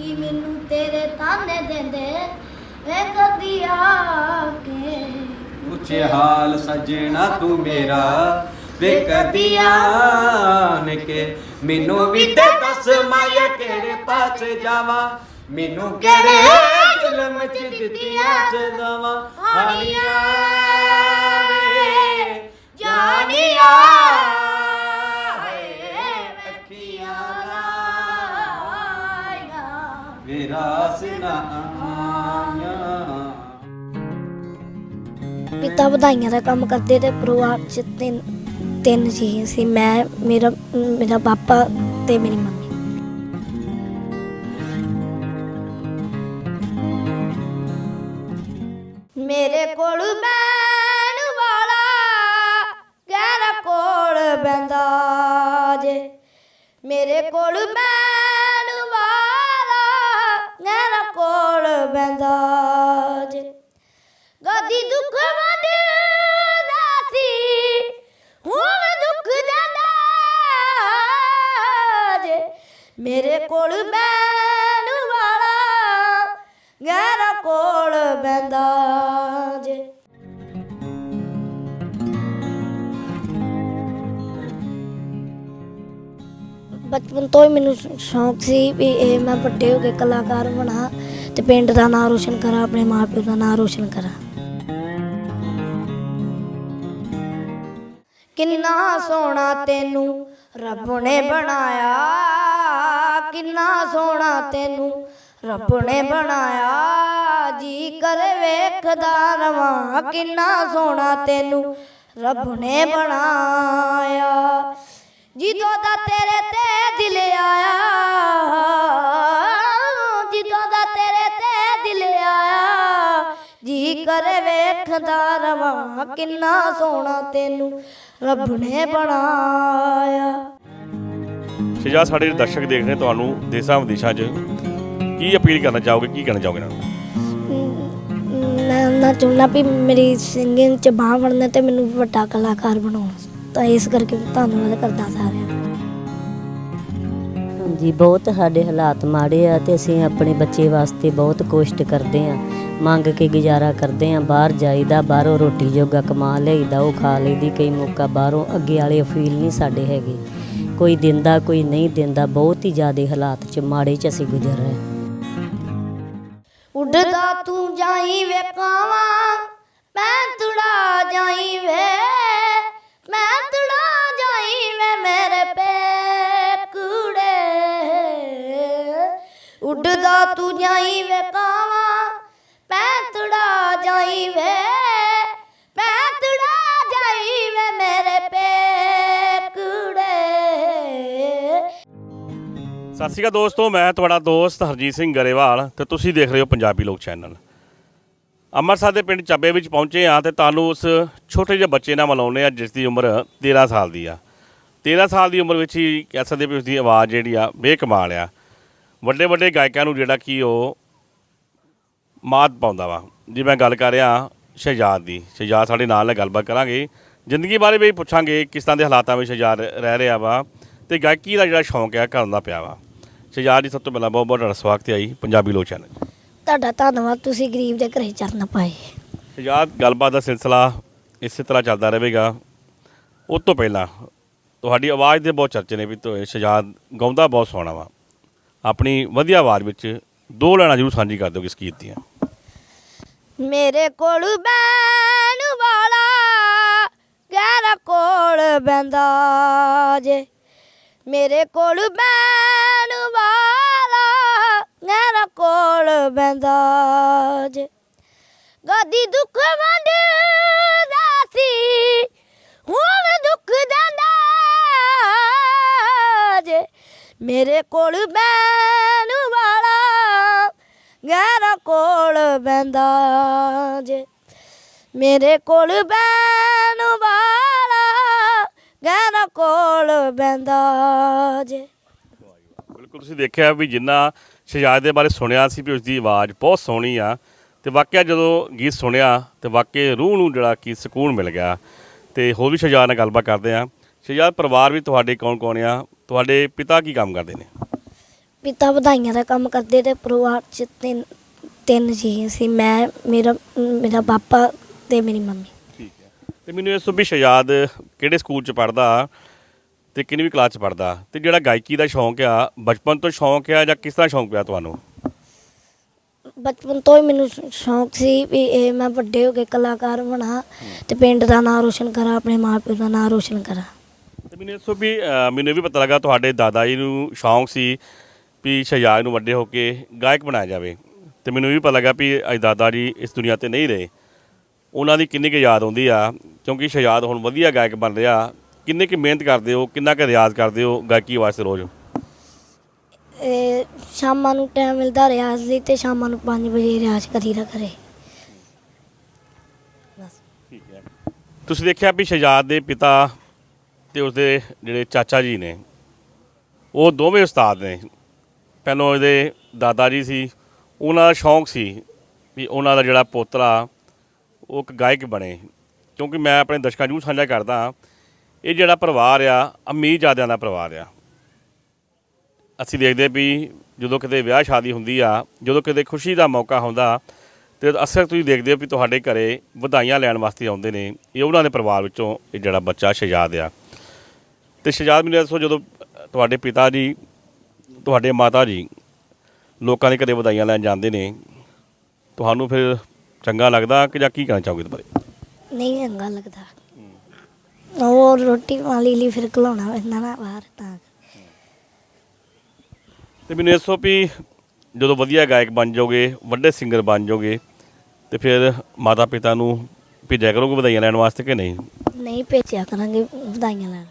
ਕੀ ਮੈਨੂੰ ਤੇਰੇ ਤਾਨੇ ਦਿੰਦੇ? ਵੇ ਕਦੀ ਆ ਕੇ ਪੁੱਛੇ ਹਾਲ ਸਜਣਾ ਤੂੰ ਮੇਰਾ। ਵੇ ਕਦੀ ਆਣ ਕੇ ਮੈਨੂੰ ਵੀ ਤੇ ਦੱਸ ਮਾਇਆ ਕਿਹੜੇ ਪਾਸੇ ਜਾਵਾਂ? ਮੈਨੂੰ ਕਿਹੜੇ ਜ਼ੁਲਮ ਚ ਦਿੱਤੀਆਂ ਸਜ਼ਾਵਾਂ ਹਾਨੀਆਂ ਵੇ ਜਾਨੀਆਂ ਵਿਰਾਸ ਨਾ ਆਈਆਂ ਪਿਤਾ ਵਧਾਈਆਂ ਦਾ ਕੰਮ ਕਰਦੇ ਤੇ ਪਰਿਵਾਰ ਚ ਤਿੰਨ ਤਿੰਨ ਜੀ ਸੀ। ਮੈਂ, ਮੇਰਾ ਮੇਰਾ ਪਾਪਾ ਤੇ ਮੇਰੀ ਮੰਮੀ। ਮੇਰੇ ਕੋਲ ਬੈਣ ਵਾਲਾ ਗੈਰ ਕੋਲ ਬੰਦਾ ਜੇ। ਮੇਰੇ ਕੋਲ ਬੈਣ ਬਚਪਨ ਤੋਂ ਹੀ ਮੈਨੂੰ ਸ਼ੌਂਕ ਸੀ ਵੀ ਇਹ ਮੈਂ ਵੱਡੇ ਹੋ ਕੇ ਕਲਾਕਾਰ ਬਣਾ ਤੇ ਪਿੰਡ ਦਾ ਨਾਮ ਰੋਸ਼ਨ ਕਰਾਂ, ਆਪਣੇ ਮਾਪਿਓ ਦਾ ਨਾਮ ਰੋਸ਼ਨ ਕਰਾਂ। ਕਿੰਨਾ ਸੋਹਣਾ ਤੈਨੂੰ ਰੱਬ ਨੇ ਬਣਾਇਆ, ਕਿੰਨਾ ਸੋਹਣਾ ਤੈਨੂੰ ਰੱਬ ਨੇ ਬਣਾਇਆ, ਜੀ ਕਰ ਵੇਖਦਾ ਰਵਾਂ, ਕਿੰਨਾ ਸੋਹਣਾ ਤੈਨੂੰ ਰੱਬ ਨੇ ਬਣਾਇਆ। ਜਿੱਦੋਂ ਦਾ ਤੇਰੇ ਤੇ ਦਿਲ ਆਇਆ ਜਿੱਦੋਂ ਦਾ ਤੇਰੇ ਤੇ ਦਿਲ ਆਇਆ ਜੀ ਕਰ ਵੇਖਦਾ ਰਵਾਂ ਕਿੰਨਾ ਸੋਹਣਾ ਤੈਨੂੰ ਰੱਬ ਨੇ ਬਣਾਇਆ। ਸ਼ਜਾ ਸਾਡੇ ਦਰਸ਼ਕ ਦੇਖ ਰਹੇ ਤੁਹਾਨੂੰ ਦੇਸਾਂ ਵਿਦੇਸ਼ਾਂ 'ਚ ਕੀ ਅਪੀਲ ਕਰਨਾ ਚਾਹੋਗੇ ਕੀ ਕਹਿਣਾ ਚਾਹੋਗੇ ਇਹਨਾਂ ਨੂੰ? ਮੈਂ ਨਾ ਚਾਹੁੰਦਾ ਵੀ ਮੇਰੀ ਸਿੰਗਿੰਗ ਚ ਬਾਹ ਬਣਨਾ ਤੇ ਮੈਨੂੰ ਵੱਡਾ ਕਲਾਕਾਰ ਬਣਾਉਣਾ। ਤਾਂ ਇਸ ਕਰਕੇ ਧੰਨਵਾਦ ਕਰਦਾ ਸਾਰਿਆਂ ਦਾ ਹਾਂਜੀ ਬਹੁਤ ਸਾਡੇ ਹਾਲਾਤ ਮਾੜੇ ਆ ਤੇ ਅਸੀਂ ਆਪਣੇ ਬੱਚੇ ਵਾਸਤੇ ਬਹੁਤ ਕੋਸ਼ਿਸ਼ ਕਰਦੇ ਆ। ਮੰਗ ਕੇ ਗੁਜ਼ਾਰਾ ਕਰਦੇ ਆ ਬਾਹਰ ਜਾਈਦਾ ਬਾਹਰੋਂ ਰੋਟੀ ਜੋਗਾ ਕਮਾ ਲਈਦਾ ਉਹ ਖਾ ਲਈਦੀ ਕਈ ਮੌਕਾ ਬਾਹਰੋਂ ਅੱਗੇ ਵਾਲੇ ਅਫੀਲ ਨਹੀਂ ਸਾਡੇ ਹੈਗੇ। ਕੋਈ ਦਿੰਦਾ ਕੋਈ ਨਹੀਂ ਦਿੰਦਾ ਬਹੁਤ ਹੀ ਜ਼ਿਆਦੇ ਹਾਲਾਤ ਚ ਮਾੜੇ ਚ ਅਸੀਂ ਗੁਜ਼ਰ ਰਹੇ। ਉੱਡਦਾ ਤੂੰ ਜਾਈ ਵੇ ਕਾਵਾਂ ਮੈਂ ਤੁੜਾ ਜਾਈ ਵੇ ਮੈਂ ਤੁੜਾ ਜਾਈ ਵੇ ਮੇਰੇ ਪੇਕੂੜੇ ਉੱਡਦਾ ਤੂੰ ਜਾਈ ਵੇ ਕਾਵਾਂ, ਮੈਂ ਤੁੜਾ ਜਾਈ ਵੇ। ਮੈਂ ਤੁੜਾ ਜਾਈ ਵੇ ਮੇਰੇ ਪੇਕੂੜੇ ਸਤਿ ਸ਼੍ਰੀ ਅਕਾਲ ਦੋਸਤੋ, ਮੈਂ ਤੁਹਾਡਾ ਦੋਸਤ ਹਰਜੀਤ ਸਿੰਘ ਗਰੇਵਾਲ ਤੇ ਤੁਸੀਂ ਦੇਖ ਰਹੇ ਹੋ ਪੰਜਾਬੀ ਲੋਕ ਚੈਨਲ। ਅੰਮ੍ਰਿਤਸਰ ਦੇ ਪਿੰਡ ਚੱਬੇ ਵਿੱਚ ਪਹੁੰਚੇ ਆ ਤੇ ਤੁਹਾਨੂੰ ਉਸ ਛੋਟੇ ਜਿਹੇ ਬੱਚੇ ਨਾਲ ਮਿਲਾਉਂਦੇ ਆ ਜਿਸ ਦੀ ਉਮਰ 13 ਸਾਲ ਦੀ ਆ। 13 ਸਾਲ ਦੀ ਉਮਰ ਵਿੱਚ ਹੀ ਕਹਿ ਸਕਦੇ ਵੀ ਉਸ ਦੀ ਆਵਾਜ਼ ਜਿਹੜੀ ਆ ਬੇਕਮਾਲ ਆ। ਵੱਡੇ ਵੱਡੇ ਗਾਇਕਾਂ ਨੂੰ ਜਿਹੜਾ ਕੀ ਉਹ ਮਾਤ ਪਾਉਂਦਾ ਵਾ। ਜੀ ਮੈਂ ਗੱਲ ਕਰ ਰਿਹਾ ਸ਼ਹਿਜ਼ਾਦ ਦੀ, ਸ਼ਹਿਜਾਦ ਸਾਡੇ ਨਾਲ ਹੈ ਗੱਲਬਾਤ ਕਰਾਂਗੇ। ਜ਼ਿੰਦਗੀ ਬਾਰੇ ਵੀ ਪੁੱਛਾਂਗੇ ਕਿਸ ਤਰ੍ਹਾਂ ਦੇ ਹਾਲਾਤਾਂ ਵਿੱਚ ਸ਼ਹਿਜਾਦ ਰਹਿ ਰਿਹਾ ਵਾ ਤੇ ਗਾਇਕੀ ਦਾ ਜਿਹੜਾ ਸ਼ੌਂਕ ਆ ਕਰਨ ਦਾ ਪਿਆ ਵਾ। ਸ਼ਹਿਜਾਦ ਜੀ, ਸਭ ਤੋਂ ਪਹਿਲਾਂ ਬਹੁਤ ਬਹੁਤ ਤੁਹਾਡਾ ਸਵਾਗਤ ਹੈ ਜੀ, ਪੰਜਾਬੀ ਲੋਕ ਚੈਨਲ। ਤੁਹਾਡਾ ਧੰਨਵਾਦ ਤੁਸੀਂ ਗਰੀਬ ਦੇ ਘਰੇ ਚਰਨ ਪਾਏ। ਸ਼ਹਜ਼ਾਦ ਗੱਲਬਾਤ ਦਾ ਸਿਲਸਿਲਾ ਇਸੇ ਤਰ੍ਹਾਂ ਚੱਲਦਾ ਰਹੇਗਾ। ਉਸ ਤੋਂ ਪਹਿਲਾਂ ਤੁਹਾਡੀ ਆਵਾਜ਼ ਦੇ ਬਹੁਤ ਚਰਚੇ ਨੇ ਵੀ ਤੋ ਸ਼ਹਜ਼ਾਦ ਗਾਉਂਦਾ ਬਹੁਤ ਸੋਹਣਾ ਵਾ। ਆਪਣੀ ਵਧੀਆ ਆਵਾਜ਼ ਵਿੱਚ ਦੋ ਲੈਣਾ ਜ਼ਰੂਰ ਸਾਂਝੀ ਕਰ ਦਿਓ ਕਿਸ ਗੀਤ ਦੀਆਂ। ਮੇਰੇ ਕੋਲ ਬੈਣ ਵਾਲਾ ਗੈਰ ਕੋਲ ਬੰਦਾ ਜੇ। ਮੇਰੇ ਕੋਲ ਬੈਣ ਗੈਰ ਕੋਲ ਬੈਂਦਾ ਜੇ। ਗਦੀ ਦੁੱਖ ਵੰਡਦਾ ਸੀ, ਹੁਣ ਦੁੱਖ ਦਿੰਦਾ ਜੇ। ਮੇਰੇ ਕੋਲ ਬੈਣ ਵਾਲਾ ਗੈਰ ਕੋਲ ਬੈਂਦਾ ਜੇ। ਮੇਰੇ ਕੋਲ ਬੈਣ ਵਾਲਾ ਗਹਿਰਾ ਕੋਲ ਬੈਂਦਾ ਜੇ। ਬਿਲਕੁਲ ਤੁਸੀਂ ਦੇਖਿਆ ਵੀ ਜਿੰਨਾ ਸ਼ਹਜ਼ਾਦ ਦੇ ਬਾਰੇ ਸੁਣਿਆ ਸੀ ਵੀ ਉਸ ਦੀ ਆਵਾਜ਼ ਬਹੁਤ ਸੋਹਣੀ ਆ ਤੇ ਵਾਕਿਆ ਜਦੋਂ ਗੀਤ ਸੁਣਿਆ ਤੇ ਵਾਕਿਆ ਰੂਹ ਨੂੰ ਜਿਹੜਾ ਕੀ ਸਕੂਨ ਮਿਲ ਗਿਆ ਤੇ ਹੋਰ ਵੀ ਸ਼ਹਜ਼ਾਦ ਨਾਲ ਗੱਲਬਾਤ ਕਰਦੇ ਆ ਸ਼ਹਜ਼ਾਦ ਪਰਿਵਾਰ ਵੀ ਤੁਹਾਡੇ ਕੌਣ ਕੌਣ ਆ? ਤੁਹਾਡੇ ਪਿਤਾ ਕੀ ਕੰਮ ਕਰਦੇ ਨੇ? ਪਿਤਾ ਵਧਾਈਆਂ ਦਾ ਕੰਮ ਕਰਦੇ ਤੇ ਪਰਿਵਾਰ ਚ ਤਿੰਨ ਤਿੰਨ ਜੀ ਸੀ। ਮੈਂ ਮੇਰਾ ਮੇਰਾ ਪਾਪਾ ਤੇ ਮੇਰੀ ਮੰਮੀ। ਠੀਕ ਹੈ। ਤੇ ਮੈਨੂੰ ਤੋਂ ਵੀ ਸ਼ਹਿਜ਼ਾਦ ਕਿਹੜੇ ਸਕੂਲ ਚ ਪੜਦਾ ਤੇ ਕਿੰਨੀ ਕਲਾਸ ਚ ਪੜਦਾ ਤੇ ਜਿਹੜਾ ਗਾਇਕੀ ਦਾ ਸ਼ੌਂਕ ਆ ਬਚਪਨ ਤੋਂ ਸ਼ੌਂਕ ਆ ਜਾਂ ਕਿਸ ਤਰ੍ਹਾਂ ਸ਼ੌਂਕ ਪਿਆ ਤੁਹਾਨੂੰ? ਬਚਪਨ ਤੋਂ ਹੀ ਮੈਨੂੰ ਸ਼ੌਂਕ ਸੀ ਵੀ ਇਹ ਮੈਂ ਵੱਡੇ ਹੋ ਕੇ ਕਲਾਕਾਰ ਬਣਾ ਤੇ ਪਿੰਡ ਦਾ ਨਾਮ ਰੋਸ਼ਨ ਕਰਾਂ ਆਪਣੇ ਮਾਪਿਓ ਦਾ ਨਾਮ ਰੋਸ਼ਨ ਕਰਾਂ। ਤੇ ਮੈਨੂੰ ਤੋਂ ਵੀ ਮੈਨੂੰ ਇਹ ਵੀ ਪਤਾ ਲੱਗਾ ਤੁਹਾਡੇ ਦਾਦਾ ਜੀ ਨੂੰ ਸ਼ੌਂਕ ਸੀ ਵੀ ਸ਼ਹਿਜ਼ਾਦ ਨੂੰ ਵੱਡੇ ਹੋ ਕੇ ਗਾਇਕ ਬਣਾਇਆ ਜਾਵੇ। ਤੇ ਮੈਨੂੰ ਇਹ ਵੀ ਪਤਾ ਲੱਗਾ ਵੀ ਅੱਜ ਦਾਦਾ ਜੀ ਇਸ ਦੁਨੀਆ ਤੇ ਨਹੀਂ ਰਹੇ। ਉਹਨਾਂ ਦੀ ਕਿੰਨੀ ਕੁ ਯਾਦ ਆਉਂਦੀ ਆ ਕਿਉਂਕਿ ਸ਼ਹਿਜ਼ਾਦ ਹੁਣ ਵਧੀਆ ਗਾਇਕ ਬਣ ਰਿਹਾ ਕਿੰਨੇ ਕੁ ਮਿਹਨਤ ਕਰਦੇ ਹੋ ਕਿੰਨਾ ਕੁ ਰਿਆਜ਼ ਕਰਦੇ ਹੋ ਗਾਇਕੀ ਵਾਸਤੇ ਰੋਜ਼? ਇਹ ਸ਼ਾਮਾਂ ਨੂੰ ਟਾਈਮ ਮਿਲਦਾ ਰਿਆਜ਼ ਲਈ ਤੇ ਸ਼ਾਮਾਂ ਨੂੰ 5 ਵਜੇ ਰਿਆਜ਼ ਕਰੀਦਾ ਕਰੇ ਠੀਕ ਹੈ। ਤੁਸੀਂ ਦੇਖਿਆ ਵੀ ਸ਼ਹਿਜ਼ਾਦ ਦੇ ਪਿਤਾ ਤੇ ਉਸਦੇ ਜਿਹੜੇ ਚਾਚਾ ਜੀ ਨੇ ਉਹ ਦੋਵੇਂ ਉਸਤਾਦ ਨੇ। ਪਹਿਲਾਂ ਇਹਦੇ ਦਾਦਾ ਜੀ ਸੀ ਉਹਨਾਂ ਦਾ ਸ਼ੌਂਕ ਸੀ ਵੀ ਉਹਨਾਂ ਦਾ ਜਿਹੜਾ ਪੋਤਰਾ ਉਹ ਇੱਕ ਗਾਇਕ ਬਣੇ। ਕਿਉਂਕਿ ਮੈਂ ਆਪਣੇ ਦਰਸ਼ਕਾਂ ਨੂੰ ਸਾਂਝਾ ਕਰਦਾ ਇਹ ਜਿਹੜਾ ਪਰਿਵਾਰ ਆ, ਅਮੀਰ ਜਾਦਿਆਂ ਦਾ ਪਰਿਵਾਰ ਆ। ਅਸੀਂ ਦੇਖਦੇ ਵੀ ਜਦੋਂ ਕਿਤੇ ਵਿਆਹ ਸ਼ਾਦੀ ਹੁੰਦੀ ਆ, ਜਦੋਂ ਕਿਤੇ ਖੁਸ਼ੀ ਦਾ ਮੌਕਾ ਹੁੰਦਾ, ਤੇ ਅਕਸਰ ਤੁਸੀਂ ਦੇਖਦੇ ਹੋ ਵੀ ਤੁਹਾਡੇ ਘਰੇ ਵਧਾਈਆਂ ਲੈਣ ਵਾਸਤੇ ਆਉਂਦੇ ਨੇ, ਇਹ ਉਹਨਾਂ ਦੇ ਪਰਿਵਾਰ ਵਿੱਚੋਂ ਇਹ ਜਿਹੜਾ ਬੱਚਾ ਸ਼ਹਿਜ਼ਾਦ ਆ। ਤੇ ਸ਼ਹਿਜ਼ਾਦ ਮੈਨੂੰ ਦੱਸੋ, ਜਦੋਂ ਤੁਹਾਡੇ ਪਿਤਾ ਜੀ, ਤੁਹਾਡੇ ਮਾਤਾ ਜੀ ਲੋਕਾਂ ਦੇ ਘਰੇ ਵਧਾਈਆਂ ਲੈਣ ਜਾਂਦੇ ਨੇ, ਤੁਹਾਨੂੰ ਫਿਰ ਚੰਗਾ ਲੱਗਦਾ ਕਿ ਜਾਂ ਕੀ ਕਹਿਣਾ ਚਾਹੋਗੇ ਇਸ ਬਾਰੇ? ਨਹੀਂ, ਚੰਗਾ ਲੱਗਦਾ। ਉਹ ਰੋਟੀ ਵਾਲੀ ਲਈ ਫਿਰ ਘਲਾਉਣਾ ਪੈਂਦਾ ਨਾ ਬਾਹਰ ਤਾਂ। ਤੇ ਮੈਨੂੰ ਦੱਸੋ ਵੀ ਜਦੋਂ ਵਧੀਆ ਗਾਇਕ ਬਣ ਜਾਓਗੇ ਵੱਡੇ ਸਿੰਗਰ ਬਣ ਜਾਓਗੇ ਤੇ ਫਿਰ ਮਾਤਾ ਪਿਤਾ ਨੂੰ ਭੇਜਿਆ ਕਰੋਗੇ ਵਧਾਈਆਂ ਲੈਣ ਵਾਸਤੇ ਕਿ ਨਹੀਂ? ਨਹੀਂ ਭੇਜਿਆ ਕਰਾਂਗੇ ਵਧਾਈਆਂ ਲੈਣ।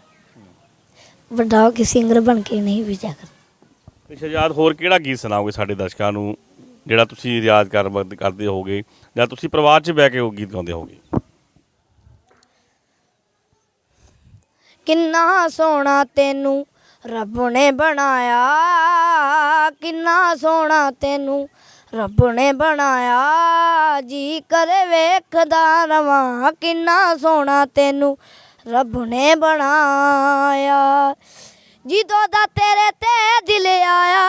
ਵੱਡਾ ਹੋ ਕੇ ਸਿੰਗਰ ਬਣ ਕੇ ਨਹੀਂ ਭੇਜਿਆ ਕਰ ਤੇ ਸ਼ਹਿਜ਼ਾਦ ਹੋਰ ਕਿਹੜਾ ਗੀਤ ਸੁਣਾਓਗੇ ਸਾਡੇ ਦਰਸ਼ਕਾਂ ਨੂੰ ਜਿਹੜਾ ਤੁਸੀਂ ਰਿਆਜ਼ ਕਰ ਕਰਦੇ ਹੋਗੇ ਜਾਂ ਤੁਸੀਂ ਪਰਿਵਾਰ 'ਚ ਬਹਿ ਕੇ ਉਹ ਗੀਤ ਗਾਉਂਦੇ ਹੋਗੇ? ਕਿੰਨਾ ਸੋਹਣਾ ਤੈਨੂੰ ਰੱਬ ਨੇ ਬਣਾਇਆ। ਕਿੰਨਾ ਸੋਹਣਾ ਤੈਨੂੰ ਰੱਬ ਨੇ ਬਣਾਇਆ। ਜੀ ਕਰੇ ਵੇਖਦਾ ਰਵਾਂ, ਕਿੰਨਾ ਸੋਹਣਾ ਤੈਨੂੰ ਰੱਬ ਨੇ ਬਣਾਇਆ। ਜਿੱਦੋਂ ਦਾ ਤੇਰੇ ਤੇ ਦਿਲ ਆਇਆ,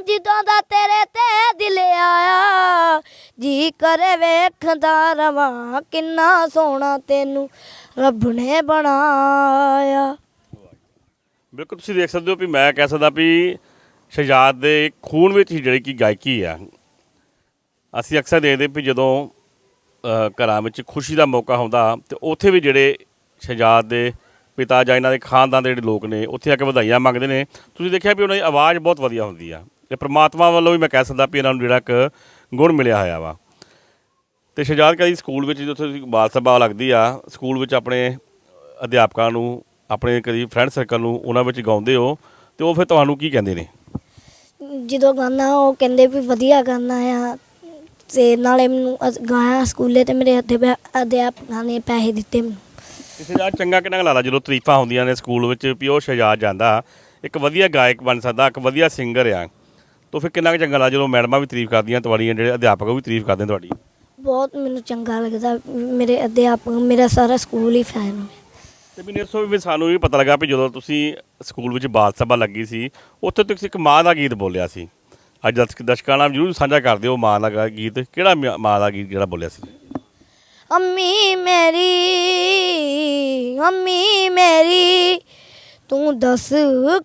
ਜਿੱਦੋਂ ਦਾ ਤੇਰੇ ਤੇ ਦਿਲ ਆਇਆ ਜੀ ਕਰੇ ਵੇਖਦਾ ਰਵਾਂ, ਕਿੰਨਾ ਸੋਹਣਾ ਤੈਨੂੰ ਰੱਬ ਨੇ ਬਣਾਇਆ। ਬਿਲਕੁਲ, ਤੁਸੀਂ ਦੇਖ ਸਕਦੇ ਹੋ ਵੀ ਮੈਂ ਕਹਿ ਸਕਦਾ ਵੀ ਸ਼ਹਿਜ਼ਾਦ ਦੇ ਖੂਨ ਵਿੱਚ ਹੀ ਜਿਹੜੀ ਕਿ ਗਾਇਕੀ ਆ। ਅਸੀਂ ਅਕਸਰ ਦੇਖਦੇ ਵੀ ਜਦੋਂ ਘਰਾਂ ਵਿੱਚ ਖੁਸ਼ੀ ਦਾ ਮੌਕਾ ਹੁੰਦਾ ਤੇ ਉੱਥੇ ਵੀ ਜਿਹੜੇ ਸ਼ਹਿਜ਼ਾਦ ਦੇ ਪਿਤਾ ਜਾਂ ਇਹਨਾਂ ਦੇ ਖਾਨਦਾਨ ਦੇ ਜਿਹੜੇ ਲੋਕ ਨੇ, ਉੱਥੇ ਆ ਕੇ ਵਧਾਈਆਂ ਮੰਗਦੇ ਨੇ। ਤੁਸੀਂ ਦੇਖਿਆ ਵੀ ਉਹਨਾਂ ਦੀ ਆਵਾਜ਼ ਬਹੁਤ ਵਧੀਆ ਹੁੰਦੀ ਆ। ਤੇ ਪ੍ਰਮਾਤਮਾ ਵੱਲੋਂ ਵੀ ਮੈਂ ਕਹਿ ਸਕਦਾ ਵੀ ਇਹਨਾਂ ਨੂੰ ਜਿਹੜਾ ਇੱਕ ਗੁਣ ਮਿਲਿਆ ਹੋਇਆ ਵਾ। ਤੇ ਸ਼ਹਿਜ਼ਾਦ ਕਦੀ ਸਕੂਲ ਵਿੱਚ ਜਦੋਂ ਤੁਸੀਂ ਬਾਲ ਸਭਾ ਲੱਗਦੀ ਆ ਸਕੂਲ ਵਿੱਚ ਆਪਣੇ ਅਧਿਆਪਕਾਂ ਨੂੰ ਆਪਣੇ ਕਦੀ ਫਰੈਂਡ ਸਰਕਲ ਨੂੰ ਉਹਨਾਂ ਵਿੱਚ ਗਾਉਂਦੇ ਹੋ ਤੇ ਉਹ ਫਿਰ ਤੁਹਾਨੂੰ ਕੀ ਕਹਿੰਦੇ ਨੇ? ਜਦੋਂ ਗਾਣਾ ਉਹ ਕਹਿੰਦੇ ਵੀ ਵਧੀਆ ਗਾਣਾ ਆ। ਤੇ ਨਾਲੇ ਮੈਨੂੰ ਅਸ- ਗਾਇਆ ਸਕੂਲੇ ਤੇ ਮੇਰੇ ਅਧਿਆ- ਅਧਿਆਪਕਾਂ ਨੇ ਪੈਸੇ ਦਿੱਤੇ ਮੈਨੂੰ। ਤੇ ਸ਼ਹਿਜ਼ਾਦ ਚੰਗਾ ਕਿੰਨਾ ਕੁ ਲੱਗਦਾ ਜਦੋਂ ਤਰੀਫਾਂ ਹੁੰਦੀਆਂ ਨੇ ਸਕੂਲ ਵਿੱਚ ਵੀ ਉਹ ਸ਼ਹਿਜ਼ਾਦ ਜਾਂਦਾ। ਇੱਕ ਵਧੀਆ ਗਾਇਕ ਬਣ ਸਕਦਾ ਇੱਕ ਵਧੀਆ ਸਿੰਗਰ ਆ। ਤਾਂ ਫਿਰ ਕਿੰਨਾ ਕੁ ਚੰਗਾ ਲੱਗਦਾ ਜਦੋਂ ਮੈਡਮਾਂ ਵੀ ਤਾਰੀਫ ਕਰਦੀਆਂ ਤੁਹਾਡੀਆਂ ਜਿਹੜੇ ਅਧਿਆਪਕ ਵੀ ਤਾਰੀਫ ਕਰਦੇ ਤੁਹਾਡੀ? ਬਹੁਤ ਮੈਨੂੰ ਚੰਗਾ ਲੱਗਦਾ ਮੇਰੇ ਅਧਿਆਪਕ ਮੇਰਾ ਸਾਰਾ ਸਕੂਲ ਹੀ ਫੈਨ ਹੈ ਤੇ ਇਸ ਤੋਂ ਵੀ ਸਾਨੂੰ ਵੀ ਪਤਾ ਲੱਗਾ ਵੀ ਜਦੋਂ ਤੁਸੀਂ ਸਕੂਲ ਵਿੱਚ ਬਾਲ ਸਭਾ ਲੱਗੀ ਸੀ ਉੱਥੇ ਤੁਸੀਂ ਇੱਕ ਮਾਂ ਦਾ ਗੀਤ ਬੋਲਿਆ ਸੀ। ਅੱਜ ਦਰਸ਼ਕ ਦਰਸ਼ਕਾਂ ਨਾਲ ਜਰੂਰ ਸਾਂਝਾ ਕਰ ਦਿਓ ਮਾਂ ਦਾ ਗੀਤ। ਕਿਹੜਾ ਮ- ਮਾਂ ਦਾ ਗੀਤ ਜਿਹੜਾ ਬੋਲਿਆ ਸੀ? ਅੰਮੀ ਮੇਰੀ ਅੰਮੀ ਮੇਰੀ ਤੂੰ ਦੱਸ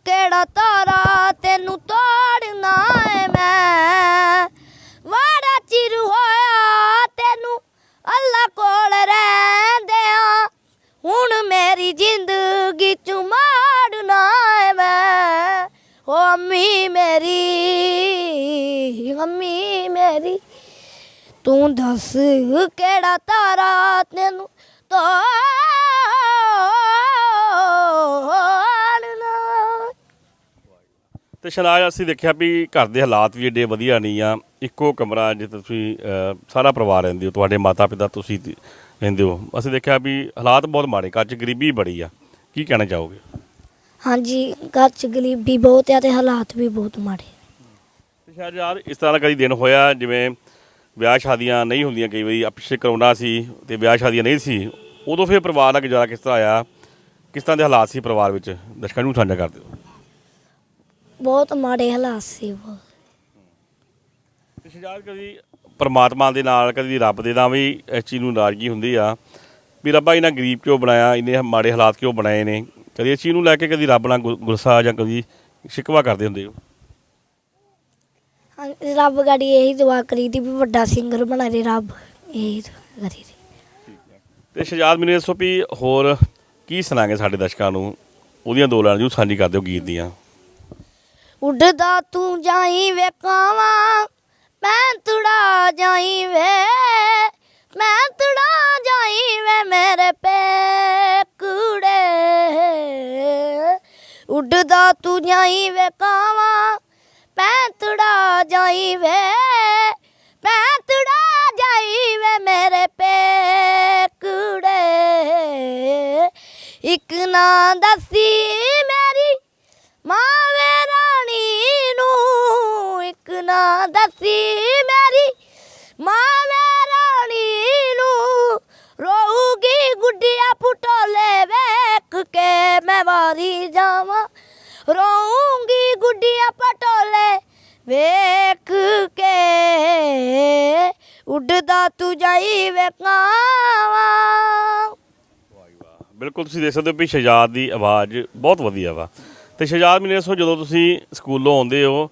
ਕਿਹੜਾ ਤਾਰਾ ਤੈਨੂੰ ਤੋੜਨਾ ਏ ਮੈਂ? ਵਾੜਾ ਚਿਰ ਹੋਇਆ ਤੈਨੂੰ ਅੱਲਾ ਕੋਲ ਰਹਿੰਦਿਆਂ। ਹੁਣ ਮੇਰੀ ਜ਼ਿੰਦਗੀ ਚ ਮਾੜਨਾ ਏ ਮੈਂ। ਓ ਅੰਮੀ ਮੇਰੀ ਅੰਮੀ ਮੇਰੀ, ਤੂੰ ਦੱਸ ਕਿਹੜਾ ਤਾਰਾ ਤੈਨੂੰ ਤੋੜਨਾ ਤੇ ਸ਼ਨਾਜ ਅਸੀਂ ਦੇਖਿਆ ਵੀ ਘਰ ਦੇ ਹਾਲਾਤ ਵੀ ਏਡੇ ਵਧੀਆ ਨਹੀਂ ਆ। ਇੱਕੋ ਕਮਰਾ ਜਿੱਥੇ ਤੁਸੀਂ ਅਹ, ਸਾਰਾ ਪਰਿਵਾਰ ਰਹਿੰਦੇ ਹੋ ਤੁਹਾਡੇ ਮਾਤਾ ਪਿਤਾ ਤੁਸੀਂ ਤੇ ਰਹਿੰਦੇ ਹੋ। ਅਸੀਂ ਦੇਖਿਆ ਵੀ ਹਾਲਾਤ ਬਹੁਤ ਮਾੜੇ ਘਰ 'ਚ ਗਰੀਬੀ ਬੜੀ ਆ। ਕੀ ਕਹਿਣਾ ਚਾਹੋਗੇ? ਹਾਂਜੀ ਘਰ ਚ ਗਰੀਬੀ ਬਹੁਤ ਆ ਤੇ ਹਾਲਾਤ ਵੀ ਬਹੁਤ ਮਾੜੇ ਤੇ ਸ਼ਾਇਦ ਯਾਰ ਇਸ ਤਰ੍ਹਾਂ ਦਾ ਕਦੀ ਦਿਨ ਹੋਇਆ ਜਿਵੇਂ ਵਿਆਹ ਸ਼ਾਦੀਆਂ ਨਹੀਂ ਹੁੰਦੀਆਂ ਕਈ ਵਾਰੀ ਪਿੱਛੇ ਕਰੋਨਾ ਸੀ ਤੇ ਵਿਆਹ ਸ਼ਾਦੀਆਂ ਨਹੀਂ ਸੀ ਉਦੋਂ ਫਿਰ ਪਰਿਵਾਰ ਦਾ ਗੁਜ਼ਾਰਾ ਕਿਸ ਤਰ੍ਹਾਂ ਆਇਆ? ਕਿਸ ਤਰ੍ਹਾਂ ਦੇ ਹਾਲਾਤ ਸੀ ਪਰਿਵਾਰ ਵਿੱਚ? ਦਰਸ਼ਕਾਂ ਨੂੰ ਸਾਂਝਾ ਕਰ ਦਿਓ। ਬਹੁਤ ਮਾੜੇ ਹਾਲਾਤ ਸੀ ਬਹੁਤ ਤੇ ਸ਼ਜਾਦ ਕਦੀ ਪਰਮਾਤਮਾ ਦੇ ਨਾਲ ਕਦੀ ਰੱਬ ਦੇ ਨਾਲ ਵੀ ਇਸ ਚੀਜ਼ ਨੂੰ ਨਾਰਾਜ਼ਗੀ ਹੁੰਦੀ ਆ ਵੀ ਰੱਬਾ ਇਹਨਾਂ ਗਰੀਬ ਕਿਉਂ ਬਣਾਇਆ ਇੰਨੇ ਮਾੜੇ ਹਾਲਾਤ ਕਿਉਂ ਬਣਾਏ ਨੇ? ਕਦੀ ਇਸ ਚੀਜ਼ ਨੂੰ ਲੈ ਕੇ ਕਦੀ ਰੱਬ ਨਾਲ ਗੁ- ਗੁੱਸਾ ਜਾਂ ਕਦੀ ਸ਼ਿਕਵਾ ਕਰਦੇ ਹੁੰਦੇ ਹੋ? ਹਾਂ, ਰੱਬ ਗਾੜੀ ਇਹੀ ਦੁਆ ਕਰੀ ਦੀ ਵੀ ਵੱਡਾ ਸਿੰਗਰ ਬਣਾ ਦੇ ਰੱਬ ਇਹੀ ਦੁਆ ਕਰੀ ਦੀ ਤੇ ਸ਼ਜਾਦ ਮੈਨੂੰ ਇਹ ਦੱਸੋ ਵੀ ਹੋਰ ਕੀ ਸੁਣਾਗੇ ਸਾਡੇ ਦਰਸ਼ਕਾਂ ਨੂੰ? ਉਹਦੀਆਂ ਦੋ ਲਾਈਨਾਂ ਜੂ ਸਾਂਝੀ ਕਰ ਦਿਓ ਗੀਤ ਦੀਆਂ। ਉੱਡਦਾ ਤੂੰ ਜਾਈ ਵੇਖਾਵਾਂ ਮੈਂ ਤੁੜਾ ਜਾਈ ਵੇ, ਮੈਂ ਤੁੜਾ ਜਾਈ ਵੇ ਮੇਰੇ ਪੇਕੂੜੇ। ਉੱਡਦਾ ਤੂੰ ਜਾਈ ਵੇਖਾਵਾਂ ਮੈਂ ਤੁੜਾ ਜਾਈ ਵੇ, ਮੈਂ ਤੁੜਾ ਜਾਈ ਵੇ ਮੇਰੇ ਪੇਕੂੜੇ। ਇੱਕ ਨਾ ਦੱਸੀ ਮੈਂ ਇੱਕ ਦੱਸੀ ਮੇਰੀ ਮਾਵੇ ਰਾਣੀ ਨੂੰ ਰੋਊਗੀ ਗੁੱਡੀਆਂ ਪੁਟੋਲੇ ਵੇਖ ਕੇ ਮੈਂ ਵਾਰੀ ਜਾਵਾਂ। ਰੋਊਗੀ ਗੁੱਡੀਆਂ ਪਟੋਲੇ ਵੇਖ ਕੇ। ਉੱਡਦਾ ਤੂੰ ਜਾਈ ਵੇਖਾਵਾਂ ਬਿਲਕੁਲ ਤੁਸੀਂ ਦੇਖ ਸਕਦੇ ਹੋ ਵੀ ਸ਼ਹਿਜਾਦ ਦੀ ਆਵਾਜ਼ ਬਹੁਤ ਵਧੀਆ ਵਾ। ਤੇ ਸ਼ਜਾਦ ਮੈਨੂੰ ਦੱਸੋ ਜਦੋਂ ਤੁਸੀਂ ਸਕੂਲੋਂ ਆਉਂਦੇ ਹੋ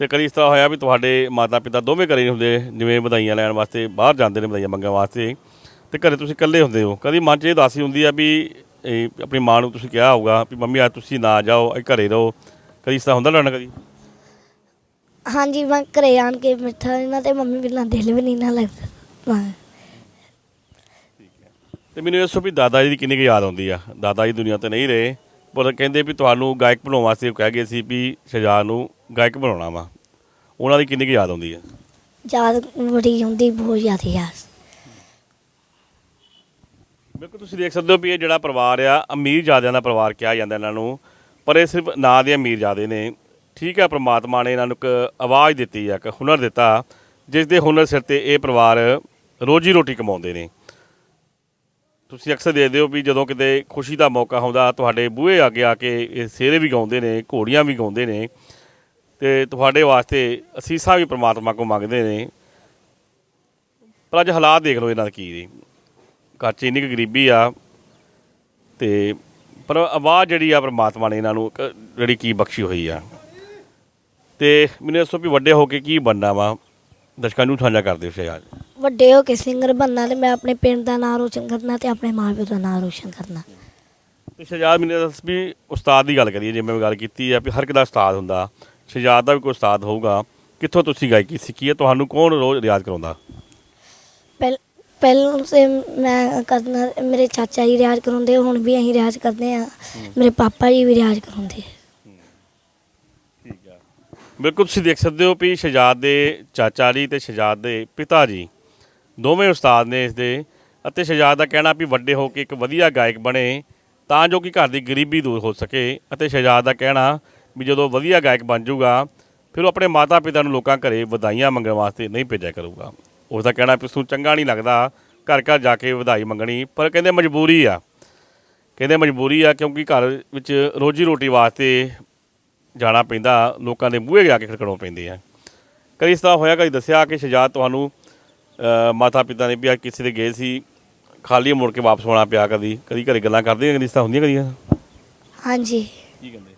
ਤੇ ਕਦੀ ਇਸ ਤਰ੍ਹਾਂ ਹੋਇਆ ਵੀ ਤੁਹਾਡੇ ਮਾਤਾ ਪਿਤਾ ਦੋਵੇਂ ਘਰੇ ਨਹੀਂ ਹੁੰਦੇ ਜਿਵੇਂ ਵਧਾਈਆਂ ਲੈਣ ਵਾਸਤੇ ਬਾਹਰ ਜਾਂਦੇ ਨੇ ਵਧਾਈਆਂ ਮੰਗਣ ਵਾਸਤੇ ਤੇ ਘਰੇ ਤੁਸੀਂ ਇਕੱਲੇ ਹੁੰਦੇ ਹੋ। ਕਦੀ ਮਨ 'ਚ ਇਹ ਉਦਾਸੀ ਹੁੰਦੀ ਆ ਵੀ ਆਪਣੀ ਮਾਂ ਨੂੰ ਤੁਸੀਂ ਕਿਹਾ ਹੋਊਗਾ ਵੀ ਮੰਮੀ ਅੱਜ ਤੁਸੀਂ ਨਾ ਜਾਓ ਘਰੇ ਰਹੋ। ਕਦੀ ਇਸ ਤਰ੍ਹਾਂ ਹੁੰਦਾ ਲੜਨ ਕਦੀ? ਹਾਂਜੀ ਮੈਂ ਘਰੇ ਆਣ ਕੇ ਮਿੱਠਾ ਇਹਨਾਂ ਤੇ ਮੰਮੀ ਬਿਨਾਂ ਦਿਲ ਵੀ ਨਹੀਂ ਨਾ ਲੱਗਦਾ। ਤੇ ਮੈਨੂੰ ਇਹ ਦੱਸੋ ਵੀ ਦਾਦਾ ਜੀ ਦੀ ਕਿੰਨੀ ਕੁ ਯਾਦ ਆਉਂਦੀ ਆ? ਦਾਦਾ ਜੀ ਦੁਨੀਆ ਤੇ ਨਹੀਂ ਰਹੇ। ਪਰ ਕਹਿੰਦੇ ਵੀ ਤੁਹਾਨੂੰ ਗਾਇਕ ਬਣਾਉਣ ਵਾਸਤੇ ਕਹਿ ਗਏ ਸੀ ਵੀ ਸ਼ਜਾਦ ਨੂੰ ਗਾਇਕ ਬਣਾਉਣਾ ਵਾ। ਉਹਨਾਂ ਦੀ ਕਿੰਨੀ ਕੁ ਯਾਦ ਆਉਂਦੀ ਆ? ਯਾਦ ਬੜੀ ਹੁੰਦੀ ਬਹੁਤ ਜ਼ਿਆਦਾ ਯਾਦ। ਬਿਲਕੁਲ ਤੁਸੀਂ ਦੇਖ ਸਕਦੇ ਹੋ ਵੀ ਇਹ ਜਿਹੜਾ ਪਰਿਵਾਰ ਆ ਅਮੀਰ ਜਾਦਿਆਂ ਦਾ ਪਰਿਵਾਰ ਕਿਹਾ ਜਾਂਦਾ ਇਹਨਾਂ ਨੂੰ। ਪਰ ਇਹ ਸਿਰਫ ਨਾਂ ਦੇ ਅਮੀਰ ਜਾਦੇ ਨੇ। ਠੀਕ ਹੈ ਪ੍ਰਮਾਤਮਾ ਨੇ ਇਹਨਾਂ ਨੂੰ ਇੱਕ ਆਵਾਜ਼ ਦਿੱਤੀ ਆ ਇੱਕ ਹੁਨਰ ਦਿੱਤਾ ਜਿਸ ਦੇ ਹੁਨਰ ਸਿਰ ਤੇ ਇਹ ਪਰਿਵਾਰ ਰੋਜੀ ਰੋਟੀ ਕਮਾਉਂਦੇ ਨੇ। ਤੁਸੀਂ ਅਕਸਰ ਦੇਖਦੇ ਹੋ ਵੀ ਜਦੋਂ ਕਿਤੇ ਖੁਸ਼ੀ ਦਾ ਮੌਕਾ ਹੁੰਦਾ ਤੁਹਾਡੇ ਬੂਹੇ ਅੱਗੇ ਆ ਕੇ ਇਹ ਸਿਹਰੇ ਵੀ ਗਾਉਂਦੇ ਨੇ, ਘੋੜੀਆਂ ਵੀ ਗਾਉਂਦੇ ਨੇ, ਤੇ ਤੁਹਾਡੇ ਵਾਸਤੇ ਅਸੀਸਾਂ ਵੀ ਪ੍ਰਮਾਤਮਾ ਕੋ ਮੰਗਦੇ ਨੇ। ਪਰ ਅੱਜ ਹਾਲਾਤ ਦੇਖ ਲਓ ਇਹਨਾਂ ਦੇ ਕੀ ਨੇ ਘਰ 'ਚ ਇੰਨੀ ਕੁ ਗਰੀਬੀ ਆ ਤੇ ਪਰ ਆਵਾਜ਼ ਜਿਹੜੀ ਆ ਪ੍ਰਮਾਤਮਾ ਨੇ ਇਹਨਾਂ ਨੂੰ ਜਿਹੜੀ ਕੀ ਬਖਸ਼ੀ ਹੋਈ ਆ। ਤੇ ਮੈਨੂੰ ਦੱਸੋ ਵੀ ਵੱਡੇ ਹੋ ਕੇ ਕੀ ਬਣਨਾ ਵਾ। ਦਰਸ਼ਕਾਂ ਨੂੰ ਸਾਂਝਾ ਕਰਦੇ ਹੋ ਸ਼ਾਇਦ ਵੱਡੇ ਹੋ ਕੇ ਸਿੰਗਰ ਬਣਨਾ ਤੇ ਮੈਂ ਆਪਣੇ ਪਿੰਡ ਦਾ ਨਾਮ ਰੋਸ਼ਨ ਕਰਨਾ ਤੇ ਆਪਣੇ ਮਾਪਿਓ ਦਾ ਨਾਮ ਰੋਸ਼ਨ ਕਰਨਾ। ਤੇ ਸ਼ਜਾਦ ਮੈਨੂੰ ਦੱਸ ਵੀ ਉਸਤਾਦ ਦੀ ਗੱਲ ਕਰੀਏ ਜਿਵੇਂ ਮੈਂ ਗੱਲ ਕੀਤੀ ਆ ਵੀ ਹਰ ਇੱਕ ਦਾ ਉਸਤਾਦ ਹੁੰਦਾ ਸ਼ਜਾਦ ਦਾ ਵੀ ਕੋਈ ਉਸਤਾਦ ਹੋਊਗਾ ਕਿੱਥੋਂ ਤੁਸੀਂ ਗਾਇਕੀ ਸਿੱਖੀ ਹੈ ਤੁਹਾਨੂੰ ਕੌਣ ਰੋਜ਼ ਰਿਆਜ਼ ਕਰਾਉਂਦਾ? ਪਹਿਲ ਪਹਿਲਾਂ ਸੇ ਮੈਂ ਕਰਨਾ ਮੇਰੇ ਚਾਚਾ ਜੀ ਰਿਆਜ਼ ਕਰਾਉਂਦੇ ਹੁਣ ਵੀ ਅਸੀਂ ਰਿਆਜ਼ ਕਰਦੇ ਆ ਮੇਰੇ ਪਾਪਾ ਜੀ ਵੀ ਰਿਆਜ਼ ਕਰਾਉਂਦੇ। ਬਿਲਕੁਲ ਤੁਸੀਂ ਦੇਖ ਸਕਦੇ ਹੋ ਵੀ ਸ਼ਹਿਜਾਦ ਦੇ ਚਾਚਾ ਜੀ ਤੇ ਸ਼ਜਾਦ ਦੇ ਪਿਤਾ ਜੀ ਦੋਵੇਂ ਉਸਤਾਦ ਨੇ ਇਸ ਦੇ ਅਤੇ ਸ਼ਹਿਜਾਦ ਦਾ ਕਹਿਣਾ ਵੀ ਵੱਡੇ ਹੋ ਕੇ ਇੱਕ ਵਧੀਆ ਗਾਇਕ ਬਣੇ ਤਾਂ ਜੋ ਕਿ ਘਰ ਦੀ ਗਰੀਬੀ ਦੂਰ ਹੋ ਸਕੇ ਅਤੇ ਸ਼ਹਿਜਾਦ ਦਾ ਕਹਿਣਾ ਵੀ ਜਦੋਂ ਵਧੀਆ ਗਾਇਕ ਬਣ ਜਾਊਗਾ, ਫਿਰ ਉਹ ਆਪਣੇ ਮਾਤਾ ਪਿਤਾ ਨੂੰ ਲੋਕਾਂ ਘਰੇ ਵਧਾਈਆਂ ਮੰਗਣ ਵਾਸਤੇ ਨਹੀਂ ਭੇਜਿਆ ਕਰੂਗਾ। ਉਸ ਦਾ ਕਹਿਣਾ ਵੀ ਉਸ ਨੂੰ ਚੰਗਾ ਨਹੀਂ ਲੱਗਦਾ ਘਰ ਘਰ ਜਾ ਕੇ ਵਧਾਈ ਮੰਗਣੀ, ਪਰ ਕਹਿੰਦੇ ਮਜਬੂਰੀ ਆ। ਕਹਿੰਦੇ ਮਜਬੂਰੀ ਆ ਕਿਉਂਕਿ ਘਰ ਵਿੱਚ ਰੋਜੀ ਰੋਟੀ ਵਾਸਤੇ ਜਾਣਾ ਪੈਂਦਾ ਲੋਕਾਂ ਦੇ ਬੂਹੇ ਜਾ ਕੇ ਖੜਕਣੋਂ ਪੈਂਦੇ ਆ ਕਦੀ ਇਸ ਤਰ੍ਹਾਂ ਹੋਇਆ ਕਦੀ ਦੱਸਿਆ ਕਿ ਸ਼ਜਾਦ ਤੁਹਾਨੂੰ ਮਾਤਾ ਪਿਤਾ ਨੇ ਵੀ ਆ ਕਿਸੇ ਦੇ ਗਏ ਸੀ ਖਾਲੀ ਮੁੜ ਕੇ ਵਾਪਸ ਆਉਣਾ ਪਿਆ ਕਦੀ ਕਦੀ ਘਰੇ ਗੱਲਾਂ ਕਰਦੇ ਆ ਕਦੀ ਇਸ ਤਰ੍ਹਾਂ ਹੁੰਦੀਆਂ ਕਦੀ? ਹਾਂਜੀ। ਕੀ ਕਹਿੰਦੇ?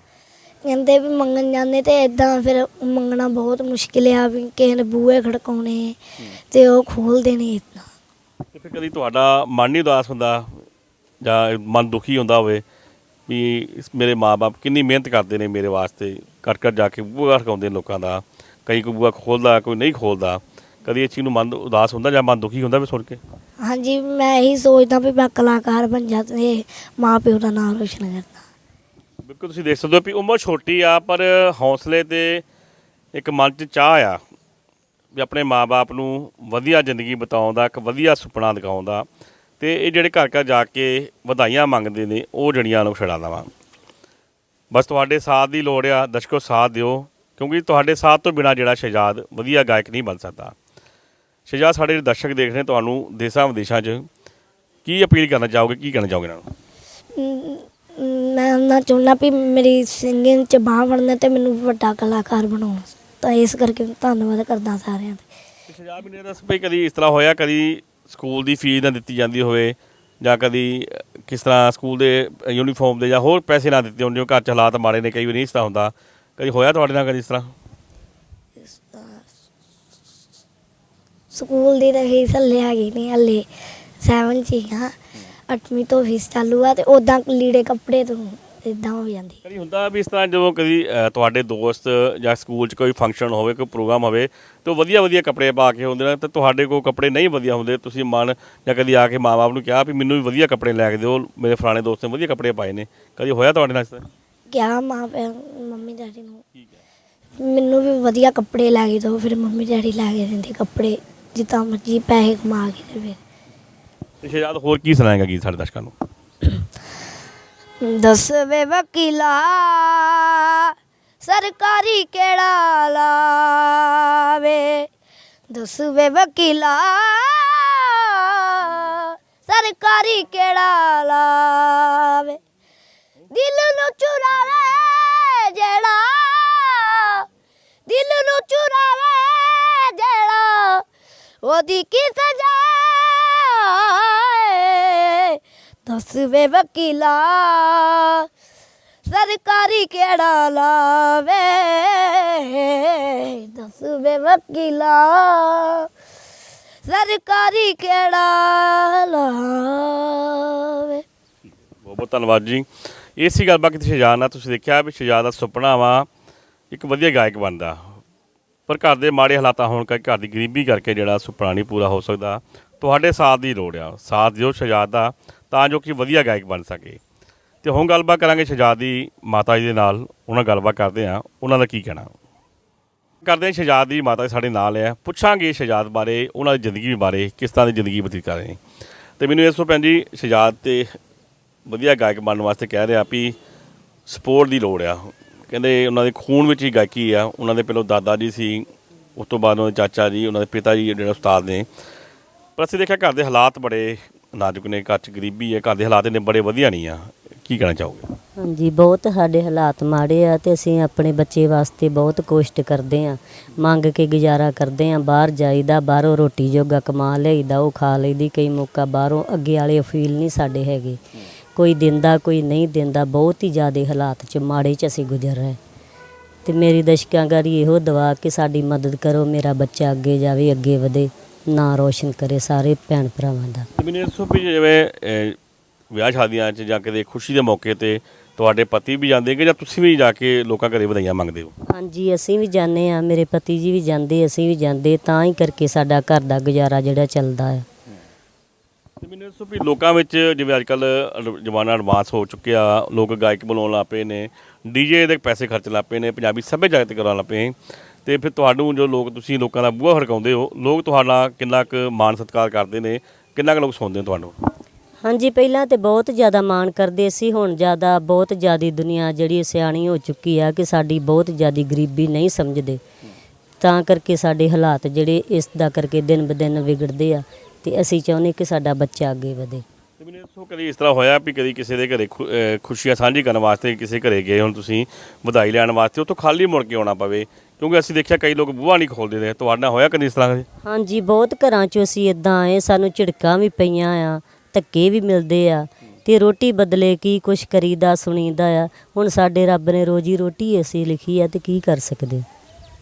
ਕਹਿੰਦੇ ਵੀ ਮੰਗਣ ਜਾਂਦੇ ਤੇ ਇਦਾਂ ਫਿਰ ਮੰਗਣਾ ਬਹੁਤ ਮੁਸ਼ਕਿਲ ਆ ਵੀ ਕਿਸੇ ਨੇ ਬੂਹੇ ਖੜਕਾਉਣੇ ਤੇ ਉਹ ਖੋਲਦੇ ਨਹੀਂ ਇਦਾਂ ਤੇ ਫਿਰ ਕਦੀ ਤੁਹਾਡਾ ਮਨ ਨਹੀਂ ਉਦਾਸ ਹੁੰਦਾ ਜਾਂ ਮਨ ਦੁਖੀ ਹੁੰਦਾ ਹੋਵੇ ਵੀ ਮੇਰੇ ਮਾਪੇ ਕਿੰਨੀ ਮਿਹਨਤ ਕਰਦੇ ਨੇ ਮੇਰੇ ਵਾਸਤੇ ਘਰ ਘਰ ਜਾ ਕੇ ਬੂਹਾ ਖੜਕਾਉਂਦੇ ਨੇ ਲੋਕਾਂ ਦਾ ਕਈ ਕੋਈ ਬੂਹਾ ਖੋਲਦਾ ਕੋਈ ਨਹੀਂ ਖੋਲਦਾ। ਕਦੀ ਇਸ ਚੀਜ਼ ਨੂੰ ਮਨ ਉਦਾਸ ਹੁੰਦਾ ਜਾਂ ਮਨ ਦੁਖੀ ਹੁੰਦਾ ਵੀ ਸੁਣ ਕੇ? ਹਾਂਜੀ ਮੈਂ ਇਹੀ ਸੋਚਦਾ ਵੀ ਮੈਂ ਕਲਾਕਾਰ ਬਣ ਜਾ ਤੇ ਮਾਂ ਪਿਓ ਦਾ ਨਾਮ ਰੋਸ਼ਨ ਕਰਦਾ। ਬਿਲਕੁਲ ਤੁਸੀਂ ਦੇਖ ਸਕਦੇ ਹੋ ਵੀ ਉਮਰ ਛੋਟੀ ਆ ਪਰ ਹੌਸਲੇ ਤੇ ਇੱਕ ਮਨ 'ਚ ਚਾਹ ਆ ਵੀ ਆਪਣੇ ਮਾਪੇ ਨੂੰ ਵਧੀਆ ਜ਼ਿੰਦਗੀ ਬਤਾਉਣ ਦਾ ਇੱਕ ਵਧੀਆ ਸੁਪਨਾ ਦਿਖਾਉਣ ਦਾ। ਤੇ ਇਹ ਜਿਹੜੇ ਘਰ ਘਰ ਜਾ ਕੇ ਵਧਾਈਆਂ ਮੰਗਦੇ ਨੇ ਉਹ ਜੜੀਆਂ ਨੂੰ ਛੜਾ ਦੇਵਾਂ। ਬਸ ਤੁਹਾਡੇ ਸਾਥ ਦੀ ਲੋੜ ਆ ਦਰਸ਼ਕੋ ਸਾਥ ਦਿਓ ਕਿਉਂਕਿ ਤੁਹਾਡੇ ਸਾਥ ਤੋਂ ਬਿਨਾ ਜਿਹੜਾ ਸ਼ਹਿਜਾਦ ਵਧੀਆ ਗਾਇਕ ਨਹੀਂ ਬਣ ਸਕਦਾ। ਸ਼ਹਿਜਾਦ ਸਾਡੇ ਦਰਸ਼ਕ ਦੇਖ ਰਹੇ ਨੇ ਤੁਹਾਨੂੰ ਦੇਸਾਂ ਵਿਦੇਸ਼ਾਂ 'ਚ ਕੀ ਅਪੀਲ ਕਰਨਾ ਚਾਹੋਗੇ ਕੀ ਕਹਿਣਾ ਚਾਹੋਗੇ ਇਹਨਾਂ ਨੂੰ? ਮੈਂ ਉਹਨਾਂ ਚਾਹੁੰਦਾ ਵੀ ਮੇਰੀ ਸਿੰਗਿੰਗ ਚ ਬਾਹ ਫੜਨਾ ਤੇ ਮੈਨੂੰ ਵੱਡਾ ਕਲਾਕਾਰ ਬਣਾਉਣ। ਤਾਂ ਇਸ ਕਰਕੇ ਧੰਨਵਾਦ ਕਰਦਾ ਸਾਰਿਆਂ ਦਾ। ਸ਼ਜਾਦ ਮੈਨੂੰ ਇਹ ਦੱਸ ਵੀ ਕਦੀ ਇਸ ਤਰ੍ਹਾਂ ਹੋਇਆ ਕਦੀ ਸਕੂਲ ਦੀ ਫੀਸ ਨਾ ਦਿੱਤੀ ਜਾਂਦੀ ਹੋਵੇ ਜਾਂ ਕਦੀ ਕਿਸ ਤਰ੍ਹਾਂ ਸਕੂਲ ਦੇ ਯੂਨੀਫਾਰਮ ਦੇ ਜਾਂ ਹੋਰ ਪੈਸੇ ਨਾ ਦਿੱਤੇ ਹੋਣ, ਜਿਵੇਂ ਘਰ ਚ ਹਾਲਾਤ ਮਾੜੇ ਨੇ, ਕਈ ਵਾਰ ਨਹੀਂ ਇਸ ਤਰ੍ਹਾਂ ਹੁੰਦਾ। ਕਦੀ ਹੋਇਆ ਤੁਹਾਡੇ ਨਾਲ ਕਦੀ ਇਸ ਤਰ੍ਹਾਂ? ਸਕੂਲ ਦੀ ਤਾਂ ਫੀਸ ਹੱਲੇ ਹੈਗੀ ਨਹੀਂ, ਹੱਲੇ 7 ਚ ਹੀ ਹਾਂ 8ਵੀਂ ਤੋਂ ਫੀਸ ਚਾਲੂ ਆ ਤੇ ਉਦਾਂ ਲੀੜੇ ਕੱਪੜੇ ਤੋਂ। ਇਦਾਂ ਹੋ ਜਾਂਦੀ। ਕਦੀ ਹੁੰਦਾ ਵੀ ਇਸ ਤਰ੍ਹਾਂ ਜਦੋਂ ਕਦੀ ਤੁਹਾਡੇ ਦੋਸਤ ਜਾਂ ਸਕੂਲ 'ਚ ਕੋਈ ਫੰਕਸ਼ਨ ਹੋਵੇ ਕੋਈ ਪ੍ਰੋਗਰਾਮ ਹੋਵੇ ਤੇ ਉਹ ਵਧੀਆ ਵਧੀਆ ਕੱਪੜੇ ਪਾ ਕੇ ਹੁੰਦੇ ਨੇ ਤੇ ਤੁਹਾਡੇ ਕੋਲ ਕੱਪੜੇ ਨਹੀਂ ਵਧੀਆ ਹੁੰਦੇ ਤੁਸੀਂ ਮਨ ਜਾਂ ਕਦੀ ਆ ਕੇ ਮਾਂ-ਬਾਪ ਨੂੰ ਕਿਹਾ ਵੀ ਮੈਨੂੰ ਵੀ ਵਧੀਆ ਕੱਪੜੇ ਲੈ ਕੇ ਦਿਓ ਮੇਰੇ ਫਲਾਣੇ ਦੋਸਤ ਨੇ ਵਧੀਆ ਕੱਪੜੇ ਪਾਏ ਨੇ। ਕਦੀ ਹੋਇਆ ਤੁਹਾਡੇ ਨਾਲ ਇਸ ਤਰ੍ਹਾਂ? ਕਿਹਾ ਮਾਂ ਪਿਓ ਮੰਮੀ ਡੈਡੀ ਨੂੰ। ਠੀਕ ਹੈ। ਮੈਨੂੰ ਵੀ ਵਧੀਆ ਕੱਪੜੇ ਲੈ ਕੇ ਦਿਓ ਫਿਰ ਮੰਮੀ ਡੈਡੀ ਲੈ ਕੇ ਦਿੰਦੇ ਕੱਪੜੇ ਜਿੱਦਾਂ ਮਰਜ਼ੀ ਪੈਸੇ ਕਮਾ ਕੇ ਤੇ ਫਿਰ ਤੇ ਸ਼ਹਿਜ਼ਾਦ ਹੋਰ ਕੀ ਸੁਣਾਏਗਾ ਗੀਤ ਸਾਡੇ ਦਰਸ਼ਕਾਂ ਨੂੰ? ਦੱਸ ਵਕੀਲਾ, ਸਰਕਾਰੀ ਕਿਹੜਾ ਲਾਵੇ? ਦੱਸ ਵਕੀਲਾ, ਸਰਕਾਰੀ ਕਿਹੜਾ ਲਾਵੇ? ਦਿਲ ਨੂੰ ਚੁਰਾਵੇ ਜਿਹੜਾ, ਦਿਲ ਨੂੰ ਚੁਰਾਵੇ ਜਿਹੜਾ, ਉਹਦੀ ਕੀ ਸਜ਼ਾ ਦੱਸ ਵੇ ਵਕੀਲਾ, ਸਰਕਾਰੀ ਕਿਹੜਾ ਲਾਵੇ? ਦੱਸ ਵੇ ਵਕੀਲਾ, ਸਰਕਾਰੀ ਕਿਹੜਾ ਲਾਵੇ? ਬਹੁਤ ਬਹੁਤ ਧੰਨਵਾਦ ਜੀ। ਇਹ ਸੀ ਗੱਲਬਾਤ ਕਿ ਸ਼ਹਿਜ਼ਾਦ ਨਾਲ ਤੁਸੀਂ ਦੇਖਿਆ ਵੀ ਸ਼ਹਿਜ਼ਾਦ ਦਾ ਸੁਪਨਾ ਵਾ, ਇੱਕ ਵਧੀਆ ਗਾਇਕ ਬਣਦਾ। ਪਰ ਘਰ ਦੇ ਮਾੜੇ ਹਾਲਾਤਾਂ ਹੋਣ ਕਰਕੇ ਘਰ ਦੀ ਗਰੀਬੀ ਕਰਕੇ ਜਿਹੜਾ ਸੁਪਨਾ ਨਹੀਂ ਪੂਰਾ ਹੋ ਸਕਦਾ। ਤੁਹਾਡੇ ਸਾਥ ਦੀ ਲੋੜ ਆ। ਸਾਥ ਦਿਓ ਸ਼ਹਿਜ਼ਾਦ ਦਾ। ਤਾਂ ਜੋ ਕਿ ਵਧੀਆ ਗਾਇਕ ਬਣ ਸਕੇ। ਤੇ ਹੁਣ ਗੱਲਬਾਤ ਕਰਾਂਗੇ ਸ਼ਹਿਜ਼ਾਦ ਦੀ ਮਾਤਾ ਜੀ ਦੇ ਨਾਲ। ਉਹਨਾਂ ਗੱਲਬਾਤ ਕਰਦੇ ਆ ਉਹਨਾਂ ਦਾ ਕੀ ਕਹਿਣਾ? ਕਰਦੇ ਹਾਂ ਸ਼ਹਿਜ਼ਾਦ ਦੀ ਮਾਤਾ ਜੀ ਸਾਡੇ ਨਾਲ ਹੈ। ਪੁੱਛਾਂਗੇ ਸ਼ਹਿਜ਼ਾਦ ਬਾਰੇ, ਉਹਨਾਂ ਦੀ ਜ਼ਿੰਦਗੀ ਬਾਰੇ, ਕਿਸ ਤਰ੍ਹਾਂ ਦੀ ਜ਼ਿੰਦਗੀ ਬਤੀਤ ਕਰ ਰਹੇ ਨੇ। ਤੇ ਮੈਨੂੰ ਇਸ ਤੋਂ ਭੈਣ ਜੀ, ਸ਼ਹਿਜ਼ਾਦ ਤੇ ਵਧੀਆ ਗਾਇਕ ਬਣਨ ਵਾਸਤੇ ਕਹਿ ਰਿਹਾ ਵੀ ਸਪੋਰਟ ਦੀ ਲੋੜ ਆ। ਕਹਿੰਦੇ ਉਹਨਾਂ ਦੇ ਖੂਨ ਵਿੱਚ ਹੀ ਗਾਇਕੀ ਆ। ਉਹਨਾਂ ਦੇ ਪਹਿਲਾਂ ਦਾਦਾ ਜੀ ਸੀ, ਉਸ ਤੋਂ ਬਾਅਦ ਉਹਨਾਂ ਦੇ ਚਾਚਾ ਜੀ, ਉਹਨਾਂ ਦੇ ਪਿਤਾ ਜੀ, ਜਿਹੜੇ ਉਸਤਾਦ ਨੇ। ਪਰ ਅਸੀਂ ਦੇਖਿਆ ਘਰ ਦੇ ਹਾਲਾਤ ਬੜੇ ਨਾਜ਼ੁਕ ਨੇ ਘਰ 'ਚ ਗਰੀਬੀ ਹੈ, ਘਰ ਦੇ ਹਾਲਾਤ ਨੇ ਬੜੇ ਵਧੀਆ ਨਹੀਂ ਆ। ਕੀ ਕਹਿਣਾ ਚਾਹੋਗੇ? ਹਾਂਜੀ, ਬਹੁਤ ਸਾਡੇ ਹਾਲਾਤ ਮਾੜੇ ਆ ਤੇ ਅਸੀਂ ਆਪਣੇ ਬੱਚੇ ਵਾਸਤੇ ਬਹੁਤ ਕੋਸ਼ਟ ਕਰਦੇ ਆ। ਮੰਗ ਕੇ ਗੁਜ਼ਾਰਾ ਕਰਦੇ ਆ, ਬਾਹਰ ਜਾਈਦਾ, ਬਾਹਰੋਂ ਰੋਟੀ ਜੋਗਾ ਕਮਾ ਲਈਦਾ, ਉਹ ਖਾ ਲਈਦੀ, ਕਈ ਮੌਕਾ ਬਾਹਰੋਂ ਅੱਗੇ ਵਾਲੇ ਅਫੀਲ ਨਹੀਂ ਸਾਡੇ ਹੈਗੇ। ਕੋਈ ਦਿੰਦਾ, ਕੋਈ ਨਹੀਂ ਦਿੰਦਾ, ਬਹੁਤ ਹੀ ਜ਼ਿਆਦਾ ਹਾਲਾਤ ਚ, ਮਾੜੇ ਚ ਅਸੀਂ ਗੁਜ਼ਰ ਰਹੇ। ਤੇ ਮੇਰੀ ਦਸ਼ਕਾਂਗਾਰੀ ਇਹੋ ਦਵਾ ਕਿ ਸਾਡੀ ਮਦਦ ਕਰੋ, ਮੇਰਾ ਬੱਚਾ ਅੱਗੇ ਜਾਵੇ, ਅੱਗੇ ਵਧੇ। ਨਾਂ ਰੋਸ਼ਨ ਕਰੇ ਸਾਰੇ ਭੈਣ ਭਰਾਵਾਂ ਦਾ। ਮੈਨੂੰ ਦੱਸੋ ਵੀ ਜਿਵੇਂ ਅਹ, ਵਿਆਹ ਸ਼ਾਦੀਆਂ 'ਚ ਜਾਂ ਕਿਤੇ ਖੁਸ਼ੀ ਦੇ ਮੌਕੇ ਤੇ ਤੁਹਾਡੇ ਪਤੀ ਵੀ ਜਾਂਦੇ ਕਿ ਜਾਂ ਤੁਸੀਂ ਵੀ ਜਾ ਕੇ ਲੋਕਾਂ ਘਰੇ ਵਧਾਈਆਂ ਮੰਗਦੇ ਹੋ? ਹਾਂਜੀ ਅਸੀਂ ਵੀ ਜਾਂਦੇ ਆ ਮੇਰੇ ਪਤੀ ਜੀ ਵੀ ਜਾਂਦੇ ਅਸੀਂ ਵੀ ਜਾਂਦੇ ਤਾਂ ਹੀ ਕਰਕੇ ਸਾਡਾ ਘਰ ਦਾ ਗੁਜ਼ਾਰਾ ਜਿਹੜਾ ਚੱਲਦਾ ਆ। ਤੇ ਮੈਨੂੰ ਦੱਸੋ ਵੀ ਲੋਕਾਂ ਵਿੱਚ ਜਿਵੇਂ ਅੱਜ ਕੱਲ ਜਮਾਨਾ ਐਡਵਾਂਸ ਹੋ ਚੁੱਕਿਆ ਲੋਕ ਗਾਇਕ ਬਣਾਉਣ ਲੱਗ ਪਏ ਨੇ ਡੀਜੇ ਦੇ ਪੈਸੇ ਖਰਚ ਲੱਗ ਪਏ ਨੇ ਪੰਜਾਬੀ ਸੱਭਿਆਚਾਰ ਤੇ ਕਰਾਉਣ ਲੱਗ ਪਏ ਤੇ ਫਿਰ ਤੁਹਾਨੂੰ ਜੋ ਲੋਕ ਤੁਸੀਂ ਲੋਕਾਂ ਦਾ ਬੂਹਾ ਖੜਕਾਉਂਦੇ ਹੋ ਲੋਕ ਤੁਹਾਡਾ ਕਿੰਨਾ ਕੁ ਮਾਣ ਸਤਿਕਾਰ ਕਰਦੇ ਨੇ ਕਿੰਨਾ ਕੁ ਲੋਕ ਸੁਣਦੇ ਨੇ ਤੁਹਾਨੂੰ? ਹਾਂਜੀ ਪਹਿਲਾਂ ਤੇ ਬਹੁਤ ਜ਼ਿਆਦਾ ਮਾਣ ਕਰਦੇ ਸੀ ਹੁਣ ਜ਼ਿਆਦਾ ਬਹੁਤ ਜ਼ਿਆਦੀ ਦੁਨੀਆ ਜਿਹੜੀ ਸਿਆਣੀ ਹੋ ਚੁੱਕੀ ਆ ਕਿ ਸਾਡੀ ਬਹੁਤ ਜ਼ਿਆਦੀ ਗਰੀਬੀ ਨਹੀਂ ਸਮਝਦੇ। ਤਾਂ ਕਰਕੇ ਸਾਡੇ ਹਾਲਾਤ ਜਿਹੜੇ ਇਸ ਦਾ ਕਰਕੇ ਦਿਨ ਬ ਦਿਨ ਵਿਗੜਦੇ ਆ ਤੇ ਅਸੀਂ ਚਾਹੁੰਦੇ ਕਿ ਸਾਡਾ ਬੱਚਾ ਅੱਗੇ ਵਧੇ। ਤੇ ਮੈਨੂੰ ਦੱਸੋ ਕਦੀ ਇਸ ਤਰ੍ਹਾਂ ਹੋਇਆ ਵੀ ਕਦੀ ਕਿਸੇ ਦੇ ਘਰੇ ਖੁ- ਅਹ ਖੁਸ਼ੀਆਂ ਸਾਂਝੀ ਕਰਨ ਵਾਸਤੇ ਕਿਸੇ ਘਰੇ ਗਏ ਹੁਣ ਤੁਸੀਂ ਵਧਾਈ ਲੈਣ ਵਾਸਤੇ ਉੱਥੋਂ ਖਾਲੀ ਮੁੜ ਕੇ ਆਉਣਾ ਪਵੇ ਕਿਉਂਕਿ ਅਸੀਂ ਦੇਖਿਆ ਕਈ ਲੋਕ ਬੂਹਾ ਨਹੀਂ ਖੋਲਦੇ ਨੇ ਤੁਹਾਡਾ ਹੋਇਆ ਕਦੀ ਇਸ ਤਰ੍ਹਾਂ ਕਦੇ? ਹਾਂਜੀ, ਬਹੁਤ ਘਰਾਂ 'ਚ ਅਸੀਂ ਇਦਾਂ ਆਏ, ਸਾਨੂੰ ਝਿੜਕਾਂ ਵੀ ਪਈਆਂ ਆ, ਧੱਕੇ ਵੀ ਮਿਲਦੇ ਆ ਤੇ ਰੋਟੀ ਬਦਲੇ ਕੀ ਕੁਛ ਕਰੀਦਾ, ਸੁਣੀਦਾ ਆ। ਹੁਣ ਸਾਡੇ ਰੱਬ ਨੇ ਰੋਜੀ ਰੋਟੀ ਅਸੀਂ ਲਿਖੀ ਆ ਤੇ ਕੀ ਕਰ ਸਕਦੇ?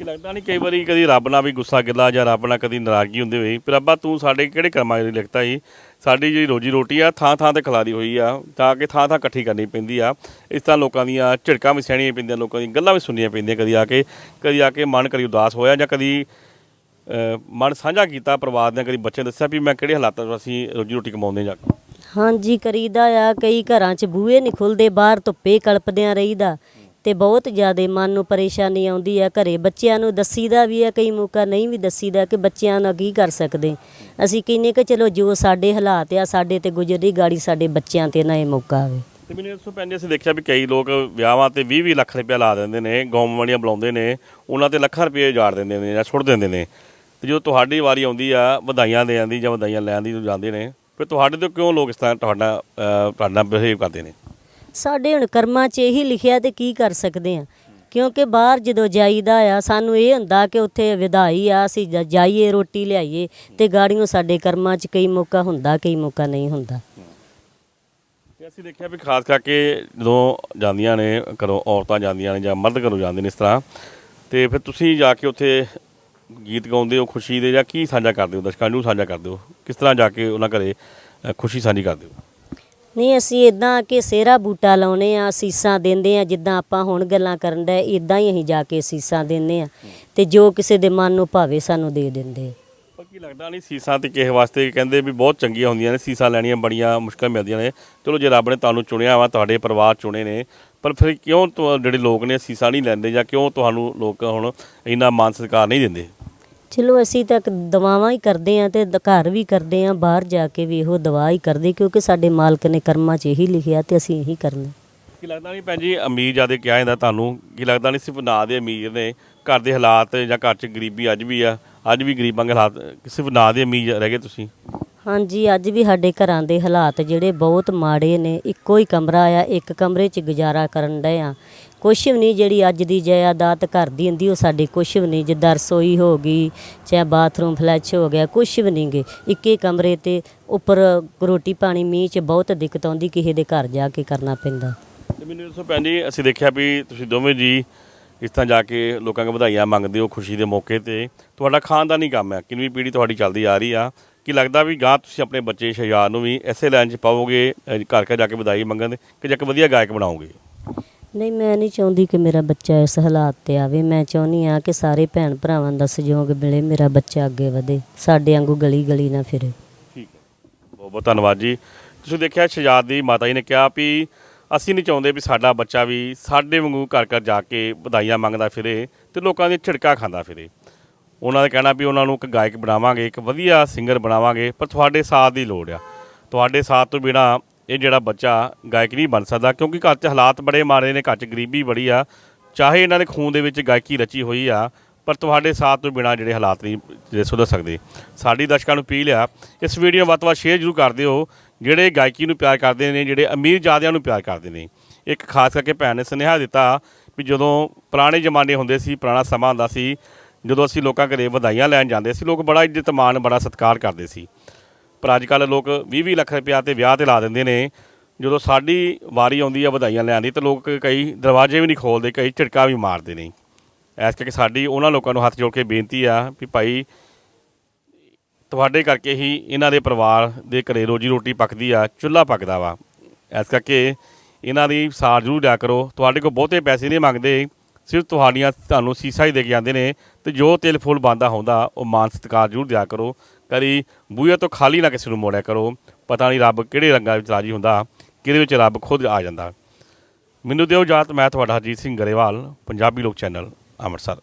ਕੀ ਲੱਗਦਾ ਨਹੀਂ ਕਈ ਵਾਰੀ ਕਦੀ ਰੱਬ ਨਾਲ ਵੀ ਗੁੱਸਾ ਗਿੱਲਾ ਜਾਂ ਰੱਬ ਨਾਲ ਕਦੀ ਨਾਰਾਜ਼ਗੀ ਹੁੰਦੀ ਹੋਈ। ਪਰ ਰੱਬਾ ਤੂੰ ਸਾਡੇ ਕਿਹੜੇ ਕਰਮਾਂ ਦੀ ਲਿਖਤਾ ਸੀ ਸਾਡੀ ਜਿਹੜੀ ਰੋਜੀ ਰੋਟੀ ਆ ਥਾਂ ਥਾਂ ਤੇ ਖਿਲਾਰੀ ਹੋਈ ਆ ਤਾਂ ਕਿ ਥਾਂ ਥਾਂ ਇਕੱਠੀ ਕਰਨੀ ਪੈਂਦੀ ਆ। ਇਸ ਤਰ੍ਹਾਂ ਲੋਕਾਂ ਦੀਆਂ ਝਿੜਕਾਂ ਵੀ ਸਹਿਣੀਆਂ ਪੈਂਦੀਆਂ ਲੋਕਾਂ ਦੀਆਂ ਗੱਲਾਂ ਵੀ ਸੁਣਨੀਆਂ ਪੈਂਦੀਆਂ ਕਦੀ ਆ ਕੇ ਕਦੀ ਆ ਕੇ ਮਨ ਕਰੀ ਉਦਾਸ ਹੋਇਆ ਜਾਂ ਕਦੀ ਅਹ, ਮਨ ਸਾਂਝਾ ਕੀਤਾ ਪਰਿਵਾਰ ਨੇ ਕਦੀ ਬੱਚੇ ਦੱਸਿਆ ਵੀ ਮੈਂ ਕਿਹੜੇ ਹਾਲਾਤਾਂ 'ਚ ਅਸੀਂ ਰੋਜੀ ਰੋਟੀ ਕਮਾਉਂਦੇ ਜਾ ਕੇ ਹਾਂਜੀ ਕਰੀਦਾ ਆ ਕਈ ਘਰਾਂ 'ਚ ਬੂਹੇ ਨਹੀਂ ਖੁੱਲਦੇ ਬਾਹਰ ਧੁੱਪੇ ਕਲਪਦਿਆਂ ਰਹੀਦਾ। ਅਤੇ ਬਹੁਤ ਜ਼ਿਆਦਾ ਮਨ ਨੂੰ ਪਰੇਸ਼ਾਨੀ ਆਉਂਦੀ ਆ ਘਰ। ਬੱਚਿਆਂ ਨੂੰ ਦੱਸੀਦਾ ਵੀ ਆ, ਕਈ ਮੌਕਾ ਨਹੀਂ ਵੀ ਦੱਸੀਦਾ ਕਿ ਬੱਚਿਆਂ ਨਾਲ ਕੀ ਕਰ ਸਕਦੇ। ਅਸੀਂ ਕਹਿੰਦੇ ਕਿ ਚਲੋ ਜੋ ਸਾਡੇ ਹਾਲਾਤ ਆ, ਸਾਡੇ ਤੇ ਗੁਜ਼ਰੀ ਗਾੜੀ ਸਾਡੇ ਬੱਚਿਆਂ ਤੇ ਨਾ ਇਹ ਮੌਕਾ ਆਵੇ। ਤੇ ਮੈਨੂੰ ਇਸ ਤੋਂ ਪਹਿਲੇ ਅਸੀਂ ਦੇਖਿਆ ਵੀ ਕਈ ਲੋਕ ਵਿਆਹਾਂ ਤੇ 20-20 ਲੱਖ ਰੁਪਏ ਲਾ ਦਿੰਦੇ ਨੇ ਗੌਮ ਵਾਲੀਆਂ ਬੁਲਾਉਂਦੇ ਨੇ, ਉਹਨਾਂ ਤੇ ਲੱਖਾਂ ਰੁਪਏ ਉਜਾੜ ਦਿੰਦੇ ਨੇ ਜਾਂ ਛੁੱਟ ਦਿੰਦੇ ਨੇ। ਤੇ ਜਦੋਂ ਤੁਹਾਡੀ ਵਾਰੀ ਆਉਂਦੀ ਆ, ਵਧਾਈਆਂ ਦੇਣ ਦੀ ਜਾਂ ਵਧਾਈਆਂ ਲੈਣ ਦੀ ਜਦੋਂ ਜਾਂਦੇ ਨੇ, ਫਿਰ ਤੁਹਾਡੇ ਤੋਂ ਕਿਉਂ ਲੋਕ ਇਸ ਤਰ੍ਹਾਂ ਤੁਹਾਡਾ ਤੁਹਾਡਾ ਬਿਹੇਵ ਕਰਦੇ ਨੇ? ਸਾਡੇ ਹੁਣ ਕਰਮਾਂ 'ਚ ਇਹੀ ਲਿਖਿਆ ਤੇ ਕੀ ਕਰ ਸਕਦੇ ਆ? ਕਿਉਂਕਿ ਬਾਹਰ ਜਦੋਂ ਜਾਈਦਾ ਆ ਸਾਨੂੰ ਇਹ ਹੁੰਦਾ ਕਿ ਉੱਥੇ ਵਿਦਾਈ ਆ ਅਸੀਂ ਜ- ਜਾਈਏ ਰੋਟੀ ਲਿਆਈਏ ਤੇ ਗਾੜੀਆਂ ਸਾਡੇ ਕਰਮਾਂ 'ਚ ਕਈ ਮੌਕਾ ਹੁੰਦਾ ਕਈ ਮੌਕਾ ਨਹੀਂ ਹੁੰਦਾ। ਤੇ ਅਸੀਂ ਦੇਖਿਆ ਵੀ ਖਾਸ ਕਰਕੇ ਜਦੋਂ ਜਾਂਦੀਆਂ ਨੇ ਘਰੋਂ ਔਰਤਾਂ ਜਾਂਦੀਆਂ ਨੇ ਜਾਂ ਮਰਦ ਘਰੋਂ ਜਾਂਦੇ ਨੇ ਇਸ ਤਰ੍ਹਾਂ ਤੇ ਫਿਰ ਤੁਸੀਂ ਜਾ ਕੇ ਉੱਥੇ ਗੀਤ ਗਾਉਂਦੇ ਹੋ ਖੁਸ਼ੀ ਦੇ ਜਾਂ ਕੀ ਸਾਂਝਾ ਕਰਦੇ ਹੋ? ਦਰਸ਼ਕਾਂ ਨੂੰ ਸਾਂਝਾ ਕਰਦੇ ਹੋ ਕਿਸ ਤਰ੍ਹਾਂ ਜਾ ਕੇ ਉਹਨਾਂ ਘਰੇ ਅ, ਖੁਸ਼ੀ ਸਾਂਝੀ ਕਰਦੇ ਹੋ ਨਹੀਂ, ਅਸੀਂ ਇਦਾਂ ਕਿ ਸੇਰਾ ਬੂਟਾ ਲਾਉਨੇ ਆ, ਸੀਸਾਂ ਦਿੰਦੇ ਆ, ਜਿੱਦਾਂ ਆਪਾਂ ਹੁਣ ਗੱਲਾਂ ਕਰਨ ਦਾ ਇਦਾਂ ਹੀ ਅਸੀਂ ਜਾ ਕੇ ਸੀਸਾਂ ਦਿੰਦੇ ਆ ਤੇ ਜੋ ਕਿਸੇ ਦੇ ਮਨ ਨੂੰ ਭਾਵੇ ਸਾਨੂੰ ਦੇ ਦਿੰਦੇ। ਕੀ ਲੱਗਦਾ ਨਹੀਂ ਸੀਸਾਂ ਤੇ ਕਿਸੇ ਵਾਸਤੇ ਕਹਿੰਦੇ ਵੀ ਬਹੁਤ ਚੰਗੀਆਂ ਹੁੰਦੀਆਂ ਨੇ, ਸੀਸਾਂ ਲੈਣੀਆਂ ਬੜੀਆਂ ਮੁਸ਼ਕਲ ਮਿਲਦੀਆਂ ਨੇ। ਚਲੋ ਜੇ ਰੱਬ ਨੇ ਤੁਹਾਨੂੰ ਚੁਣਿਆ ਵਾ, ਤੁਹਾਡੇ ਪਰਿਵਾਰ ਚੁਣੇ ਨੇ, ਪਰ ਫਿਰ ਕਿਉਂ ਤੁਹਾ- ਜਿਹੜੇ ਲੋਕ ਨੇ ਸੀਸਾਂ ਨਹੀਂ ਲੈਂਦੇ ਜਾਂ ਕਿਉਂ ਤੁਹਾਨੂੰ ਲੋਕ ਹੁਣ ਇੰਨਾ ਮਾਨ ਸਤਿਕਾਰ ਨਹੀਂ ਦਿੰਦੇ? ਚਲੋ ਅਸੀਂ ਤਾਂ ਦਵਾਵਾਂ ਹੀ ਕਰਦੇ ਆ ਤੇ ਘਰ ਵੀ ਕਰਦੇ ਆ ਬਾਹਰ ਜਾ ਕੇ ਵੀ ਇਹੋ ਦਵਾ ਹੀ ਕਰਦੇ ਕਿਉਂਕਿ ਸਾਡੇ ਮਾਲਕ ਨੇ ਕਰਮਾਂ 'ਚ ਇਹੀ ਲਿਖਿਆ ਤੇ ਅਸੀਂ ਇਹੀ ਕਰਨਾ। ਕੀ ਲੱਗਦਾ ਨਹੀਂ ਭੈਣ ਜੀ ਅਮੀਰ ਜਿਆਦੇ ਕਿਹਾ ਜਾਂਦਾ ਤੁਹਾਨੂੰ? ਕੀ ਲੱਗਦਾ ਨਹੀਂ ਸਿਰਫ ਨਾਂ ਦੇ ਅਮੀਰ ਨੇ ਘਰ ਦੇ ਹਾਲਾਤ ਜਾਂ ਘਰ 'ਚ ਗਰੀਬੀ ਅੱਜ ਵੀ ਆ ਅੱਜ ਵੀ ਗਰੀਬਾਂ ਦੇ ਹਾਲਾਤ ਸਿਰਫ ਨਾਂ ਦੇ ਅਮੀਰ ਰਹਿ ਗਏ ਤੁਸੀਂ? ਹਾਂਜੀ ਅੱਜ ਵੀ ਸਾਡੇ ਘਰਾਂ ਦੇ ਹਾਲਾਤ ਜਿਹੜੇ ਬਹੁਤ ਮਾੜੇ ਨੇ। ਇੱਕੋ ਹੀ ਕਮਰਾ ਆ ਇੱਕ ਕਮਰੇ 'ਚ ਗੁਜ਼ਾਰਾ ਕਰਨ ਡਏ ਆ। ਕੁਛ ਵੀ ਨਹੀਂ, ਜਿਹੜੀ ਅੱਜ ਦੀ ਜਾਇਦਾਦ ਘਰ ਦੀ ਹੁੰਦੀ, ਉਹ ਸਾਡੇ ਕੁਛ ਵੀ ਨਹੀਂ ਜਿੱਦਾਂ ਰਸੋਈ ਹੋ ਗਈ ਚਾਹੇ ਬਾਥਰੂਮ ਫਲੈਸ਼ ਹੋ ਗਿਆ, ਕੁਛ ਵੀ ਨਹੀਂ ਗੇ। ਇੱਕੇ ਕਮਰੇ ਤੇ ਉੱਪਰ ਰੋਟੀ ਪਾਣੀ, ਮੀਂਹ 'ਚ ਬਹੁਤ ਦਿੱਕਤ ਆਉਂਦੀ, ਕਿਸੇ ਦੇ ਘਰ ਜਾ ਕੇ ਕਰਨਾ ਪੈਂਦਾ। ਤੇ ਮੈਨੂੰ ਦੱਸੋ ਭੈਣ ਜੀ, ਅਸੀਂ ਦੇਖਿਆ ਵੀ ਤੁਸੀਂ ਦੋਵੇਂ ਜੀ ਇਸ ਤਰ੍ਹਾਂ ਜਾ ਕੇ ਲੋਕਾਂ ਕੋਲ ਵਧਾਈਆਂ ਮੰਗਦੇ ਹੋ ਖੁਸ਼ੀ ਦੇ ਮੌਕੇ ਤੇ। ਤੁਹਾਡਾ ਖਾਨਦਾਨੀ ਕੰਮ ਹੈ, ਕਿੰਨੀ ਪੀੜ੍ਹੀ ਤੁਹਾਡੀ ਚੱਲਦੀ ਆ ਰਹੀ ਆ। ਕੀ ਲੱਗਦਾ ਵੀ ਗਾਂ ਤੁਸੀਂ ਆਪਣੇ ਬੱਚੇ, ਸ਼ਹਿਜ਼ਾਦ ਨੂੰ ਵੀ ਐਸੇ ਲਾਈਨ 'ਚ ਪਾਓਗੇ ਘਰ ਘਰ ਜਾ ਕੇ ਵਧਾਈ ਮੰਗਣ ਦੇ, ਕਿ ਜਾ ਕੇ ਵਧੀਆ ਗਾਇਕ ਬਣਾਓਗੇ? ਨਹੀਂ, ਮੈਂ ਨਹੀਂ ਚਾਹੁੰਦੀ ਕਿ ਮੇਰਾ ਬੱਚਾ ਇਸ ਹਾਲਾਤ ਤੇ ਆਵੇ। ਮੈਂ ਚਾਹੁੰਦੀ ਆ ਕਿ ਸਾਰੇ ਭੈਣ ਭਰਾਵਾਂ ਦਾ ਸਹਿਯੋਗ ਮਿਲੇ, ਮੇਰਾ ਬੱਚਾ ਅੱਗੇ ਵਧੇ। ਸਾਡੇ ਵਾਂਗੂ ਗਲੀ ਗਲੀ ਨਾ ਫਿਰੇ। ਠੀਕ ਹੈ। ਬਹੁਤ ਬਹੁਤ ਧੰਨਵਾਦ ਜੀ। ਤੁਸੀਂ ਦੇਖਿਆ, ਸ਼ਹਿਜ਼ਾਦ ਦੀ ਮਾਤਾ ਜੀ ਨੇ ਕਿਹਾ ਵੀ ਅਸੀਂ ਨਹੀਂ ਚਾਹੁੰਦੇ ਵੀ ਸਾਡਾ ਬੱਚਾ ਵੀ ਸਾਡੇ ਵਾਂਗੂ ਘਰ ਘਰ ਜਾ ਕੇ ਵਧਾਈਆਂ ਮੰਗਦਾ ਫਿਰੇ ਤੇ ਲੋਕਾਂ ਦੀ ਝਿੜਕਾ ਖਾਂਦਾ ਫਿਰੇ। ਉਹਨਾਂ ਦਾ ਕਹਿਣਾ ਵੀ ਉਹਨਾਂ ਨੂੰ ਇੱਕ ਗਾਇਕ ਬਣਾਵਾਂਗੇ, ਇੱਕ ਵਧੀਆ ਸਿੰਗਰ ਬਣਾਵਾਂਗੇ, ਪਰ ਤੁਹਾਡੇ ਸਾਥ ਦੀ ਲੋੜ ਆ। ਤੁਹਾਡੇ ਸਾਥ ਤੋਂ ਬਿਨਾ ਇਹ ਜਿਹੜਾ ਬੱਚਾ ਗਾਇਕ ਨਹੀਂ ਬਣ ਸਕਦਾ ਕਿਉਂਕਿ ਘਰ 'ਚ ਹਾਲਾਤ ਬੜੇ ਮਾੜੇ ਨੇ, ਘਰ 'ਚ ਗਰੀਬੀ ਬੜੀ ਆ। ਚਾਹੇ ਇਹਨਾਂ ਦੇ ਖੂਨ ਦੇ ਵਿੱਚ ਗਾਇਕੀ ਰਚੀ ਹੋਈ ਆ, ਪਰ ਤੁਹਾਡੇ ਸਾਥ ਤੋਂ ਬਿਨਾ ਜਿਹੜੇ ਹਾਲਾਤ ਨਹੀਂ ਜਿਹੜੇ ਸੁਧਰ ਸਕਦੇ। ਸਾਡੀ ਦਰਸ਼ਕਾਂ ਨੂੰ ਅਪੀਲ ਆ, ਇਸ ਵੀਡੀਓ ਵੱਧ ਤੋਂ ਵੱਧ ਸ਼ੇਅਰ ਜ਼ਰੂਰ ਕਰ ਦਿਓ। ਜਿਹੜੇ ਗਾਇਕੀ ਨੂੰ ਪਿਆਰ ਕਰਦੇ ਨੇ, ਜਿਹੜੇ ਅਮੀਰ ਜਾਦਿਆਂ ਨੂੰ ਪਿਆਰ ਕਰਦੇ ਨੇ। ਇੱਕ ਖਾਸ ਕਰਕੇ ਭੈਣ ਨੇ ਸੁਨੇਹਾ ਦਿੱਤਾ ਵੀ ਜਦੋਂ ਪੁਰਾਣੇ ਜ਼ਮਾਨੇ ਹੁੰਦੇ ਸੀ, ਪੁਰਾਣਾ ਸਮਾਂ ਹੁੰਦਾ ਸੀ, ਜਦੋਂ ਅਸੀਂ ਲੋਕਾਂ ਘਰੇ ਵਧਾਈਆਂ ਲੈਣ ਜਾਂਦੇ ਸੀ, ਲੋਕ ਬੜਾ ਇੱਜ਼ਤ ਮਾਣ ਬੜਾ ਸਤਿਕਾਰ ਕਰਦੇ ਸੀ। ਪਰ ਅੱਜ ਕੱਲ੍ਹ ਲੋਕ 20-20 ਲੱਖ ਰੁਪਇਆ ਤੇ ਵਿਆਹ ਤੇ ਲਾ ਦਿੰਦੇ ਨੇ। ਜਦੋਂ ਸਾਡੀ ਵਾਰੀ ਆਉਂਦੀ ਆ, ਵਧਾਈਆਂ ਲੈਣ ਦੀ, ਤਾਂ ਲੋਕ ਕਈ ਦਰਵਾਜ਼ੇ ਵੀ ਨਹੀਂ ਖੋਲਦੇ, ਕਈ ਝਟਕਾ ਵੀ ਮਾਰਦੇ ਨੇ। ਇਸ ਕਰਕੇ ਸਾਡੀ ਉਹਨਾਂ ਲੋਕਾਂ ਨੂੰ ਹੱਥ ਜੋੜ ਕੇ ਬੇਨਤੀ ਆ ਵੀ ਭਾਈ, ਤੁਹਾਡੇ ਕਰਕੇ ਹੀ ਇਹਨਾਂ ਦੇ ਪਰਿਵਾਰ ਦੇ ਘਰੇ ਰੋਜੀ ਰੋਟੀ ਪੱਕਦੀ ਆ, ਚੁੱਲ੍ਹਾ ਪੱਕਦਾ ਵਾ। ਇਸ ਕਰਕੇ ਇਹਨਾਂ ਦੀ ਸਾਰ ਜ਼ਰੂਰ ਲਿਆ ਕਰੋ। ਤੁਹਾਡੇ ਕੋਲ ਬਹੁਤੇ ਪੈਸੇ ਨਹੀਂ ਮੰਗਦੇ, ਸਿਰਫ ਤੁਹਾਡੀਆਂ ਤੁਹਾਨੂੰ ਸੀਸਾ ਹੀ ਦੇ ਕੇ ਜਾਂਦੇ ਨੇ, ਤੇ ਜੋ ਤਿਲ ਫੁੱਲ ਬੰਦਾ ਹੁੰਦਾ, ਉਹ ਮਾਨ ਸਤਿਕਾਰ ਜ਼ਰੂਰ ਦਿਆ ਕਰੋ। ਕਦੀ ਬੂਹੇ ਤੋਂ ਖਾਲੀ ਨਾ ਕਿਸੇ ਨੂੰ ਮੋੜਿਆ ਕਰੋ। ਪਤਾ ਨਹੀਂ ਰੱਬ ਕਿਹੜੇ ਰੰਗਾਂ ਵਿੱਚ ਰਾਜੀ ਹੁੰਦਾ, ਕਿਹਦੇ ਵਿੱਚ ਰੱਬ ਖੁਦ ਆ ਜਾਂਦਾ। ਮੈਨੂੰ ਦਿਓ ਜਾਤ ਮੈਂ ਤੁਹਾਡਾ ਹਰਜੀਤ ਸਿੰਘ ਗਰੇਵਾਲ, ਪੰਜਾਬੀ ਲੋਕ ਚੈਨਲ, ਅੰਮ੍ਰਿਤਸਰ।